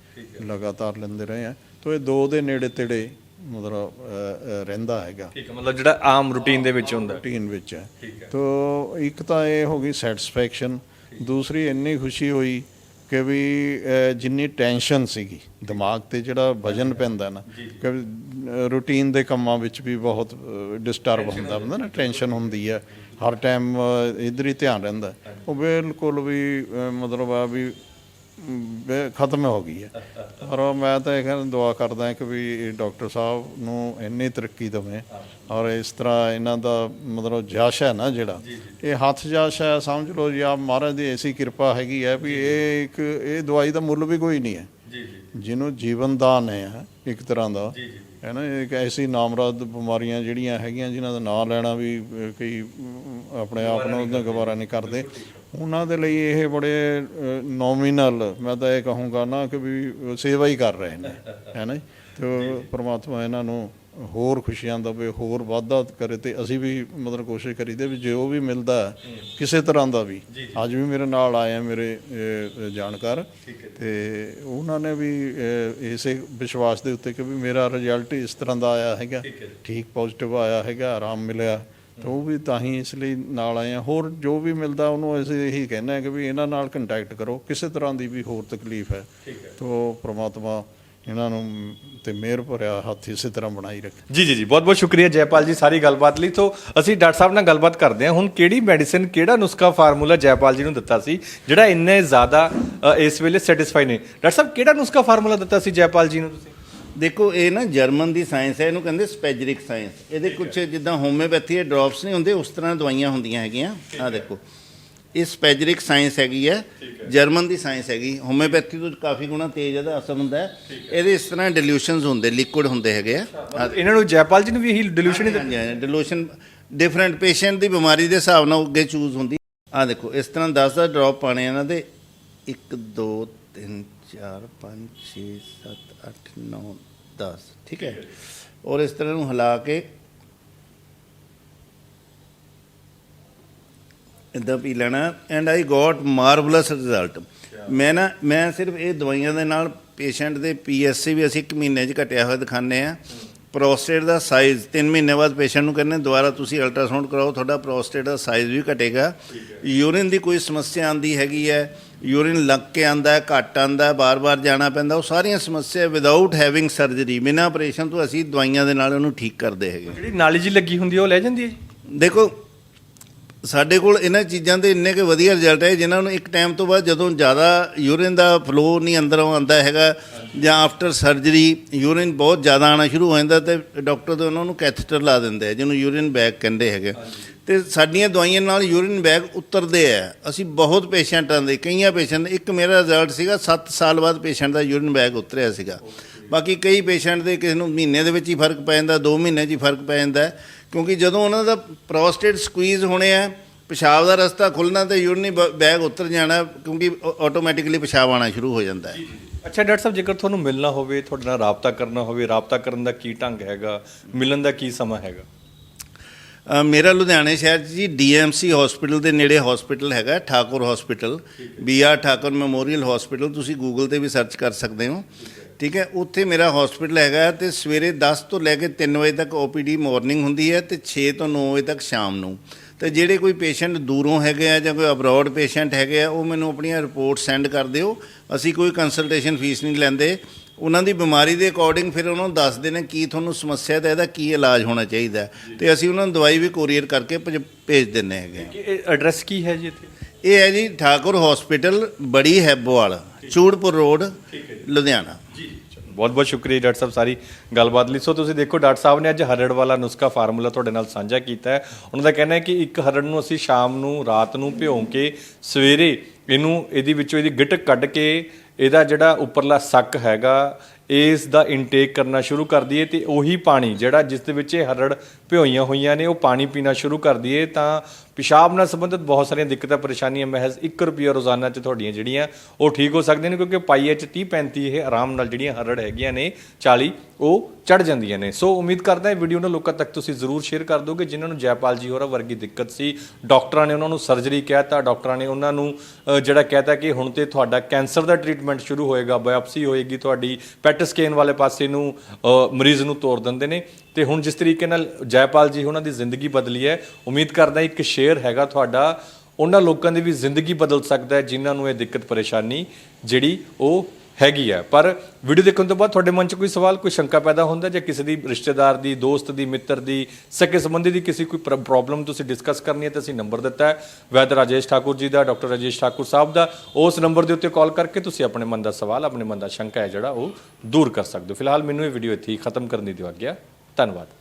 Speaker 3: ਲਗਾਤਾਰ ਲੈਂਦੇ ਰਹੇ ਆ ਤੋ ਇਹ 2 ਦੇ ਨੇੜੇ ਤੇੜੇ ਮਤਲਬ ਰਹਿੰਦਾ ਹੈਗਾ।
Speaker 1: ਠੀਕ ਹੈ ਮਤਲਬ ਜਿਹੜਾ ਆਮ ਰੂਟੀਨ ਦੇ ਵਿੱਚ ਹੁੰਦਾ।
Speaker 3: ਰੂਟੀਨ ਵਿੱਚ ਹੈ। ਤੋ ਇੱਕ ਤਾਂ ਇਹ ਹੋ ਗਈ ਸੈਟੀਸਫੈਕਸ਼ਨ ਦੂਸਰੀ ਇੰਨੀ ਖੁਸ਼ੀ ਹੋਈ ਕਿ ਵੀ ਜਿੰਨੀ ਟੈਨਸ਼ਨ ਸੀਗੀ ਦਿਮਾਗ ਤੇ ਜਿਹੜਾ ਵਜਨ ਪੈਂਦਾ ਨਾ ਕਿ ਰੂਟੀਨ ਦੇ ਕੰਮਾਂ ਵਿੱਚ ਵੀ ਬਹੁਤ ਡਿਸਟਰਬ ਹੁੰਦਾ ਹੁੰਦਾ ਨਾ ਟੈਨਸ਼ਨ ਹੁੰਦੀ ਹੈ। ਹਰ ਟਾਈਮ ਇਧਰ ਹੀ ਧਿਆਨ ਰਹਿੰਦਾ। ਉਹ ਬਿਲਕੁਲ ਵੀ ਮਤਲਬ ਆ ਵੀ ਖਤਮ ਹੋ ਗਈ ਹੈ। ਔਰ ਮੈਂ ਤਾਂ ਇਹ ਦੁਆ ਕਰਦਾ ਕਿ ਵੀ ਡਾਕਟਰ ਸਾਹਿਬ ਨੂੰ ਇੰਨੀ ਤਰੱਕੀ ਦੇਵੇ ਔਰ ਇਸ ਤਰ੍ਹਾਂ ਇਹਨਾਂ ਦਾ ਮਤਲਬ ਜਸ਼ ਹੈ ਨਾ ਜਿਹੜਾ। ਇਹ ਹੱਥ ਜਸ਼ ਹੈ ਸਮਝ ਲਓ ਜਾਂ ਮਹਾਰਾਜ ਦੀ ਐਸੀ ਕਿਰਪਾ ਹੈਗੀ ਹੈ ਵੀ ਇਹ ਇੱਕ ਇਹ ਦਵਾਈ ਦਾ ਮੁੱਲ ਵੀ ਕੋਈ ਨਹੀਂ ਹੈ। ਜਿਹਨੂੰ ਜੀਵਨ ਦਾਨ ਹੈ ਇੱਕ ਤਰ੍ਹਾਂ ਦਾ। ਹੈ ਨਾ ਇੱਕ ਐਸੀ ਨਾਮਰਾਦ ਬਿਮਾਰੀਆਂ ਜਿਹੜੀਆਂ ਹੈਗੀਆਂ ਜਿਨ੍ਹਾਂ ਦਾ ਨਾਂ ਲੈਣਾ ਵੀ ਕਈ ਆਪਣੇ ਆਪ ਨੂੰ ਉਹਦਾ ਗਵਾਰਾ ਨਹੀਂ ਕਰਦੇ। ਉਹਨਾਂ ਦੇ ਲਈ ਇਹ ਬੜੇ ਨੋਮੀਨਲ ਮੈਂ ਤਾਂ ਇਹ ਕਹੂੰਗਾ ਨਾ ਕਿ ਵੀ ਉਹ ਸੇਵਾ ਹੀ ਕਰ ਰਹੇ ਨੇ ਹੈ ਨਾ ਤੇ ਪ੍ਰਮਾਤਮਾ ਇਹਨਾਂ ਨੂੰ ਹੋਰ ਖੁਸ਼ੀਆਂ ਦੇਵੇ ਹੋਰ ਵਾਧਾ ਕਰੇ ਤੇ ਅਸੀਂ ਵੀ ਮਤਲਬ ਕੋਸ਼ਿਸ਼ ਕਰੀਦੇ ਵੀ ਜੋ ਵੀ ਮਿਲਦਾ ਕਿਸੇ ਤਰ੍ਹਾਂ ਦਾ ਵੀ। ਅੱਜ ਵੀ ਮੇਰੇ ਨਾਲ ਆਏ ਆ ਮੇਰੇ ਜਾਣਕਾਰ। ਤੇ ਉਹਨਾਂ ਨੇ ਵੀ ਇਸੇ ਵਿਸ਼ਵਾਸ ਦੇ ਉੱਤੇ ਕਿ ਵੀ ਮੇਰਾ ਰਿਜ਼ਲਟ ਇਸ ਤਰ੍ਹਾਂ ਦਾ ਆਇਆ ਹੈਗਾ। ਠੀਕ ਪੋਜ਼ਿਟਿਵ ਆਇਆ ਹੈਗਾ ਆਰਾਮ ਮਿਲਿਆ। ਤਾਂ ਉਹ ਵੀ ਤਾਂ ਹੀ ਇਸ ਲਈ ਨਾਲ ਆਏ ਆ ਹੋਰ ਜੋ ਵੀ ਮਿਲਦਾ ਉਹਨੂੰ ਅਸੀਂ ਇਹੀ ਕਹਿੰਦੇ ਆ ਕਿ ਵੀ ਇਹਨਾਂ ਨਾਲ ਕੰਟੈਕਟ ਕਰੋ। ਕਿਸੇ ਤਰ੍ਹਾਂ ਦੀ ਵੀ ਹੋਰ ਤਕਲੀਫ ਹੈ ਤਾਂ ਪ੍ਰਮਾਤਮਾ ਇਹਨਾਂ ਨੂੰ ਤੇ ਮਿਹਰ ਭਰਿਆ ਹੱਥ ਇਸੇ ਤਰ੍ਹਾਂ ਬਣਾਈ ਰੱਖੇ।
Speaker 1: ਜੀ ਜੀ ਜੀ ਬਹੁਤ ਬਹੁਤ ਸ਼ੁਕਰੀਆ ਜੈਪਾਲ ਜੀ ਸਾਰੀ ਗੱਲਬਾਤ ਲਈ। ਤੋਂ ਅਸੀਂ ਡਾਕਟਰ ਸਾਹਿਬ ਨਾਲ ਗੱਲਬਾਤ ਕਰਦੇ ਹਾਂ। ਹੁਣ ਕਿਹੜੀ ਮੈਡੀਸਿਨ ਕਿਹੜਾ ਨੁਸਖਾ ਫਾਰਮੂਲਾ ਜੈਪਾਲ ਜੀ ਨੂੰ ਦਿੱਤਾ ਸੀ ਜਿਹੜਾ ਇੰਨੇ ਜ਼ਿਆਦਾ ਇਸ ਵੇਲੇ ਸੈਟੀਸਫਾਈ ਨੇ? ਡਾਕਟਰ ਸਾਹਿਬ ਕਿਹੜਾ ਨੁਸਖਾ ਫਾਰਮੂਲਾ ਦਿੱਤਾ ਸੀ ਜੈਪਾਲ ਜੀ ਨੂੰ ਤੁਸੀਂ?
Speaker 2: ਦੇਖੋ ਇਹ ਨਾ ਜਰਮਨ ਦੀ ਸਾਇੰਸ ਹੈ ਇਹਨੂੰ ਕਹਿੰਦੇ ਸਪੈਜਰਿਕ ਸਾਇੰਸ ਇਹਦੇ ਕੁਝ ਜਿੱਦਾਂ ਹੋਮਿਓਪੈਥੀ ਦੇ ਡ੍ਰੌਪਸ ਨਹੀਂ ਹੁੰਦੇ ਉਸ ਤਰ੍ਹਾਂ ਦਵਾਈਆਂ ਹੁੰਦੀਆਂ ਹੈਗੀਆਂ। ਆ ਦੇਖੋ ਇਹ ਸਪੈਜਰਿਕ ਸਾਇੰਸ ਹੈਗੀ ਹੈ ਜਰਮਨ ਦੀ ਸਾਇੰਸ ਹੈਗੀ। ਹੋਮਿਓਪੈਥੀ ਤੋਂ ਕਾਫੀ ਗੁਣਾ ਤੇਜ਼ ਇਹਦਾ ਅਸਰ ਹੁੰਦਾ ਹੈ। ਇਹਦੇ ਇਸ ਤਰ੍ਹਾਂ ਡਿਲੂਸ਼ਨਸ ਹੁੰਦੇ ਲਿਕੁਇਡ ਹੁੰਦੇ ਹੈਗੇ ਆ।
Speaker 1: ਇਹਨਾਂ ਨੂੰ ਜੈਪਾਲ ਜੀ ਨੂੰ ਵੀ ਇਹੀ ਡਿਲੂਸ਼ਨ ਹੀ ਦਿੱਤਾ
Speaker 2: ਹਾਂਜੀ ਡਿਲੂਸ਼ਨ ਡਿਫਰੈਂਟ ਪੇਸ਼ੈਂਟ ਦੀ ਬਿਮਾਰੀ ਦੇ ਹਿਸਾਬ ਨਾਲ ਅੱਗੇ ਚੂਜ਼ ਹੁੰਦੀ। ਆ ਦੇਖੋ ਇਸ ਤਰ੍ਹਾਂ 10 ਦਾ ਡ੍ਰੌਪ ਪਾਣੇ ਇਹਨਾਂ ਦੇ। 1 2 3 4 5 6 7 8 9 10 ਠੀਕ ਹੈ? ਔਰ ਇਸ ਤਰ੍ਹਾਂ ਨੂੰ ਹਿਲਾ ਕੇ ਇਦਾਂ ਪੀ ਲੈਣਾ। And I got marvellous result ਮੈਂ ਨਾ, ਮੈਂ ਸਿਰਫ ਇਹ ਦਵਾਈਆਂ ਦੇ ਨਾਲ ਪੇਸ਼ੈਂਟ ਦੇ ਪੀਐਸਸੀ ਵੀ ਅਸੀਂ ਇੱਕ ਮਹੀਨੇ 'ਚ ਘਟਿਆ ਹੋਇਆ ਦਿਖਾਉਂਦੇ ਆ ਪ੍ਰੋਸਟੇਟ ਦਾ ਸਾਈਜ਼ 3 ਮਹੀਨੇ ਬਾਅਦ ਪੇਸ਼ੈਂਟ ਨੂੰ ਕਹਿੰਦੇ ਦੁਬਾਰਾ ਤੁਸੀਂ ਅਲਟਰਾਸਾਊਂਡ ਕਰਾਓ ਤੁਹਾਡਾ ਪ੍ਰੋਸਟੇਟ ਦਾ ਸਾਈਜ਼ ਵੀ ਘਟੇਗਾ। ਯੂਰਿਨ ਦੀ ਕੋਈ ਸਮੱਸਿਆ ਆਂਦੀ ਹੈਗੀ ਹੈ ਯੂਰਿਨ ਲੱਗ ਕੇ ਆਂਦਾ ਹੈ ਘੱਟ ਆਂਦਾ ਹੈ ਬਾਰ-ਬਾਰ ਜਾਣਾ ਪੈਂਦਾ ਉਹ ਸਾਰੀਆਂ ਸਮੱਸਿਆ ਵਿਦਆਊਟ ਹੈਵਿੰਗ ਸਰਜਰੀ ਬਿਨਾਂ ਆਪਰੇਸ਼ਨ ਤੋਂ ਅਸੀਂ ਦਵਾਈਆਂ ਦੇ ਨਾਲ ਉਹਨੂੰ ਠੀਕ ਕਰਦੇ ਹੈਗੇ।
Speaker 1: ਜਿਹੜੀ ਨਾਲੀ ਜੀ ਲੱਗੀ ਹੁੰਦੀ ਉਹ ਲੈ ਜਾਂਦੀ ਹੈ ਜੀ?
Speaker 2: ਦੇਖੋ ਸਾਡੇ ਕੋਲ ਇਹਨਾਂ ਚੀਜ਼ਾਂ ਦੇ ਇੰਨੇ ਕੁ ਵਧੀਆ ਰਿਜ਼ਲਟ ਹੈ ਜਿਨ੍ਹਾਂ ਨੂੰ ਇੱਕ ਟਾਈਮ ਤੋਂ ਬਾਅਦ ਜਦੋਂ ਜ਼ਿਆਦਾ ਯੂਰਿਨ ਦਾ ਫਲੋ ਨਹੀਂ ਅੰਦਰੋਂ ਆਉਂਦਾ ਹੈਗਾ, ਜਾਂ ਆਫਟਰ ਸਰਜਰੀ ਯੂਰਿਨ ਬਹੁਤ ਜ਼ਿਆਦਾ ਆਣਾ ਸ਼ੁਰੂ ਹੋ ਜਾਂਦਾ ਤੇ ਡਾਕਟਰ ਤੇ ਉਹਨਾਂ ਨੂੰ ਕੈਥੇਟਰ ਲਾ ਦਿੰਦੇ ਆ, ਜਿਹਨੂੰ ਯੂਰਿਨ ਬੈਗ ਕਹਿੰਦੇ ਹੈਗੇ। ਤੇ ਸਾਡੀਆਂ ਦਵਾਈਆਂ ਨਾਲ ਯੂਰਿਨ ਬੈਗ ਉਤਰਦੇ ਆ। ਅਸੀਂ ਬਹੁਤ ਪੇਸ਼ੈਂਟਾਂ ਦੇ, ਕਈਆਂ ਪੇਸ਼ੈਂਟ ਇੱਕ ਮੇਰਾ ਰਿਜ਼ਲਟ ਸੀਗਾ 7 ਸਾਲ ਬਾਅਦ ਪੇਸ਼ੈਂਟ ਦਾ ਯੂਰਿਨ ਬੈਗ ਉਤਰਿਆ ਸੀਗਾ। ਬਾਕੀ ਕਈ ਪੇਸ਼ੈਂਟ ਦੇ ਕਿਸੇ ਨੂੰ ਮਹੀਨੇ ਦੇ ਵਿੱਚ ਹੀ ਫ਼ਰਕ ਪੈ ਜਾਂਦਾ 2 ਮਹੀਨੇ 'ਚ ਹੀ ਫ਼ਰਕ ਪੈ ਜਾਂਦਾ। ਕਿਉਂਕਿ ਜਦੋਂ ਉਹਨਾਂ ਦਾ ਪ੍ਰੋਸਟੇਟ ਸਕੁਈਜ਼ ਹੋਣੇ ਆ ਪਿਸ਼ਾਬ ਦਾ ਰਸਤਾ ਖੁੱਲਣਾ ਤੇ ਯੂਰਿਨੀ ਬੈਗ ਉਤਰ ਜਾਣਾ ਕਿਉਂਕਿ ਆਟੋਮੈਟਿਕਲੀ ਪਿਸ਼ਾਬ ਆਣਾ ਸ਼ੁਰੂ ਹੋ ਜਾਂਦਾ ਹੈ।
Speaker 1: ਅੱਛਾ ਡਾਕਟਰ ਸਾਹਿਬ ਜੇਕਰ ਤੁਹਾਨੂੰ ਮਿਲਣਾ ਹੋਵੇ ਤੁਹਾਡੇ ਨਾਲ ਰਾਬਤਾ ਕਰਨਾ ਹੋਵੇ ਰਾਬਤਾ ਕਰਨ ਦਾ ਕੀ ਢੰਗ ਹੈਗਾ? ਮਿਲਣ ਦਾ ਕੀ ਸਮਾਂ ਹੈਗਾ?
Speaker 2: ਮੇਰਾ ਲੁਧਿਆਣੇ ਸ਼ਹਿਰ ਜੀ ਡੀਐਮਸੀ ਹਸਪੀਟਲ ਦੇ ਨੇੜੇ ਹਸਪੀਟਲ ਹੈਗਾ Thakur hospital BR Thakur memorial hospital ਤੁਸੀਂ ਗੂਗਲ ਤੇ ਵੀ ਸਰਚ ਕਰ ਸਕਦੇ ਹੋ। ਠੀਕ ਹੈ, ਉੱਥੇ ਮੇਰਾ ਹਸਪੀਟਲ ਹੈਗਾ ਤੇ ਸਵੇਰੇ 10 ਤੋਂ ਲੈ ਕੇ 3 ਵਜੇ ਤੱਕ ਓਪੀਡੀ ਮਾਰਨਿੰਗ ਹੁੰਦੀ ਹੈ ਤੇ 6 ਤੋਂ 9 ਵਜੇ ਤੱਕ ਸ਼ਾਮ ਨੂੰ। ਤੇ ਜਿਹੜੇ ਕੋਈ ਪੇਸ਼ੈਂਟ ਦੂਰੋਂ ਹੈਗੇ ਆ ਜਾਂ ਕੋਈ ਅਬਰੋਡ ਪੇਸ਼ੈਂਟ ਹੈਗੇ ਆ, ਉਹ ਮੈਨੂੰ ਆਪਣੀਆਂ ਰਿਪੋਰਟ ਸੈਂਡ ਕਰ ਦਿਓ। ਅਸੀਂ ਕੋਈ ਕੰਸਲਟੇਸ਼ਨ ਫੀਸ ਨਹੀਂ ਲੈਂਦੇ। ਉਹਨਾਂ ਦੀ ਬਿਮਾਰੀ ਦੇ ਅਕੋਰਡਿੰਗ ਫਿਰ ਉਹਨਾਂ ਨੂੰ ਦੱਸਦੇ ਨੇ ਕੀ ਤੁਹਾਨੂੰ ਸਮੱਸਿਆ ਤੇ ਇਹਦਾ ਕੀ ਇਲਾਜ ਹੋਣਾ ਚਾਹੀਦਾ ਹੈ। ਤੇ ਅਸੀਂ ਉਹਨਾਂ ਨੂੰ ਦਵਾਈ ਵੀ ਕੋਰੀਅਰ ਕਰਕੇ ਭੇਜ- ਭੇਜ ਦਿੰਨੇ ਹੈਗੇ
Speaker 1: ਇਹ ਐਡਰੈਸ ਕੀ ਹੈ ਜੀ ਇੱਥੇ?
Speaker 2: ਇਹ ਹੈ ਜੀ ਠਾਕੁਰ ਹਸਪੀਟਲ ਬੜੀ ਹੈਬੋਵਾਲ ਚੂੜਪੁਰ ਰੋਡ ਲੁਧਿਆਣਾ।
Speaker 1: ਬਹੁਤ ਬਹੁਤ ਸ਼ੁਕਰੀਆ ਡਾਕਟਰ ਸਾਹਿਬ ਸਾਰੀ ਗੱਲਬਾਤ ਲਈ। ਸੋ ਤੁਸੀਂ ਦੇਖੋ ਡਾਕਟਰ ਸਾਹਿਬ ਨੇ ਅੱਜ ਹਰੜ ਵਾਲਾ ਨੁਸਖਾ ਫਾਰਮੂਲਾ ਤੁਹਾਡੇ ਨਾਲ ਸਾਂਝਾ ਕੀਤਾ ਹੈ। ਉਹਨਾਂ ਦਾ ਕਹਿਣਾ ਹੈ ਕਿ ਇੱਕ ਹਰੜ ਨੂੰ ਅਸੀਂ ਸ਼ਾਮ ਨੂੰ ਰਾਤ ਨੂੰ ਭਿਉਂ ਕੇ ਸਵੇਰੇ ਇਹਨੂੰ ਇਹਦੀ ਵਿੱਚੋਂ ਇਹਦੀ ਗਿਟਕ ਕੱਢ ਕੇ ਇਹਦਾ ਜਿਹੜਾ ਉੱਪਰਲਾ ਸੱਕ ਹੈਗਾ ਇਸ ਦਾ ਇਨਟੇਕ ਕਰਨਾ ਸ਼ੁਰੂ ਕਰ ਦਈਏ ਤੇ ਉਹੀ ਪਾਣੀ ਜਿਹੜਾ ਜਿਸ ਦੇ ਵਿੱਚ ਇਹ ਹਰੜ ਭਿਓਈਆਂ ਹੋਈਆਂ ਨੇ ਉਹ ਪਾਣੀ ਪੀਣਾ ਸ਼ੁਰੂ ਕਰ ਦਈਏ ਤਾਂ ਪਿਸ਼ਾਬ ਨਾਲ ਸੰਬੰਧਿਤ ਬਹੁਤ ਸਾਰੀਆਂ ਦਿੱਕਤਾਂ, ਪਰੇਸ਼ਾਨੀਆਂ, ਮਹਿਜ਼ 1 ਰੁਪਿਆ ਰੋਜ਼ਾਨਾ ਚ ਤੁਹਾਡੀਆਂ ਜਿਹੜੀਆਂ ਉਹ ਠੀਕ ਹੋ ਸਕਦੀਆਂ ਨੇ, ਕਿਉਂਕਿ ਪਾਈਏ ਚ 30 35 ਇਹ ਆਰਾਮ ਨਾਲ ਜਿਹੜੀਆਂ ਹਰੜ ਹੈਗੀਆਂ ਨੇ 40 ਉਹ ਚੜ ਜਾਂਦੀਆਂ ਨੇ। ਸੋ ਉਮੀਦ ਕਰਦਾ ਇਹ ਵੀਡੀਓ ਨੂੰ ਲੋਕਾਂ ਤੱਕ ਤੁਸੀਂ ਜ਼ਰੂਰ ਸ਼ੇਅਰ ਕਰ ਦੋਗੇ ਜਿਨ੍ਹਾਂ ਨੂੰ ਜੈਪਾਲ ਜੀ ਹੋਰਾਂ ਵਰਗੀ ਦਿੱਕਤ ਸੀ ਡਾਕਟਰਾਂ ਨੇ ਉਹਨਾਂ ਨੂੰ ਸਰਜਰੀ ਕਹਿਤਾ ਡਾਕਟਰਾਂ ਨੇ ਉਹਨਾਂ ਨੂੰ ਅ, ਜਿਹੜਾ ਕਹਿਤਾ ਕਿ ਹੁਣ ਤੇ ਤੁਹਾਡਾ ਕੈਂਸਰ ਦਾ ਟ੍ਰੀਟਮੈਂਟ ਸ਼ੁਰੂ ਹੋਏਗਾ ਬਾਇਓਪਸੀ ਹੋਏਗੀ ਤੁਹਾਡੀ ਪੈਟ ਸਕੈਨ ਵਾਲੇ ਪਾਸੇ ਨੂੰ ਮਰੀਜ਼ ਨੂੰ ਤੋਰ ਦਿੰਦੇ ਨੇ। ਤੇ ਹੁਣ ਜਿਸ ਤਰੀਕੇ ਨਾਲ ਜੈਪਾਲ ਜੀ ਉਹਨਾਂ ਦੀ ਜ਼ਿੰਦਗੀ ਬਦਲੀ ਹੈ ਉਮੀਦ ਕਰਦਾ ਇੱਕ ਸ਼ੇਅਰ ਹੈਗਾ ਤੁਹਾਡਾ। ਉਹਨਾਂ ਲੋਕਾਂ ਦੀ ਵੀ ਜ਼ਿੰਦਗੀ ਬਦਲ ਸਕਦਾ ਹੈ ਜਿਨ੍ਹਾਂ ਨੂੰ ਇਹ ਦਿੱਕਤ ਪਰੇਸ਼ਾਨੀ ਜਿਹੜੀ ਉਹ ਹੈਗੀ ਹੈ ਪਰ ਵੀਡੀਓ ਦੇਖਣ ਤੋਂ ਬਾਅਦ ਤੁਹਾਡੇ ਮਨ 'ਚ ਕੋਈ ਸਵਾਲ, ਕੋਈ ਸ਼ੰਕਾ ਪੈਦਾ ਹੁੰਦਾ ਜਾਂ ਕਿਸੇ ਦੀ ਰਿਸ਼ਤੇਦਾਰ ਦੀ, ਦੋਸਤ ਦੀ, ਮਿੱਤਰ ਦੀ, ਸਕੇ ਸੰਬੰਧੀ ਦੀ ਕਿਸੇ ਕੋਈ ਪ੍ਰੋਬਲਮ ਤੁਸੀਂ ਡਿਸਕਸ ਕਰਨੀ ਹੈ ਤਾਂ ਅਸੀਂ ਨੰਬਰ ਦਿੱਤਾ ਹੈ। ਵੈਦ ਰਾਜੇਸ਼ ਠਾਕੁਰ ਜੀ ਦਾ, ਡਾਕਟਰ ਰਾਜੇਸ਼ ਠਾਕੁਰ ਸਾਹਿਬ ਦਾ, ਉਸ ਨੰਬਰ ਦੇ ਉੱਤੇ ਕਾਲ ਕਰਕੇ ਤੁਸੀਂ ਆਪਣੇ ਮਨ ਦਾ ਸਵਾਲ, ਆਪਣੇ ਮਨ ਦਾ ਸ਼ੰਕਾ ਹੈ ਜਿਹੜਾ ਉਹ ਦੂਰ ਕਰ ਸਕਦੇ ਹੋ। ਫਿਲਹਾਲ ਮੈਨੂੰ ਇਹ ਵੀਡੀਓ ਇੱਥੇ ਹੀ ਖਤਮ ਕਰਨ ਦੀ ਦਿਓ ਆਗਿਆ। ਧੰਨਵਾਦ।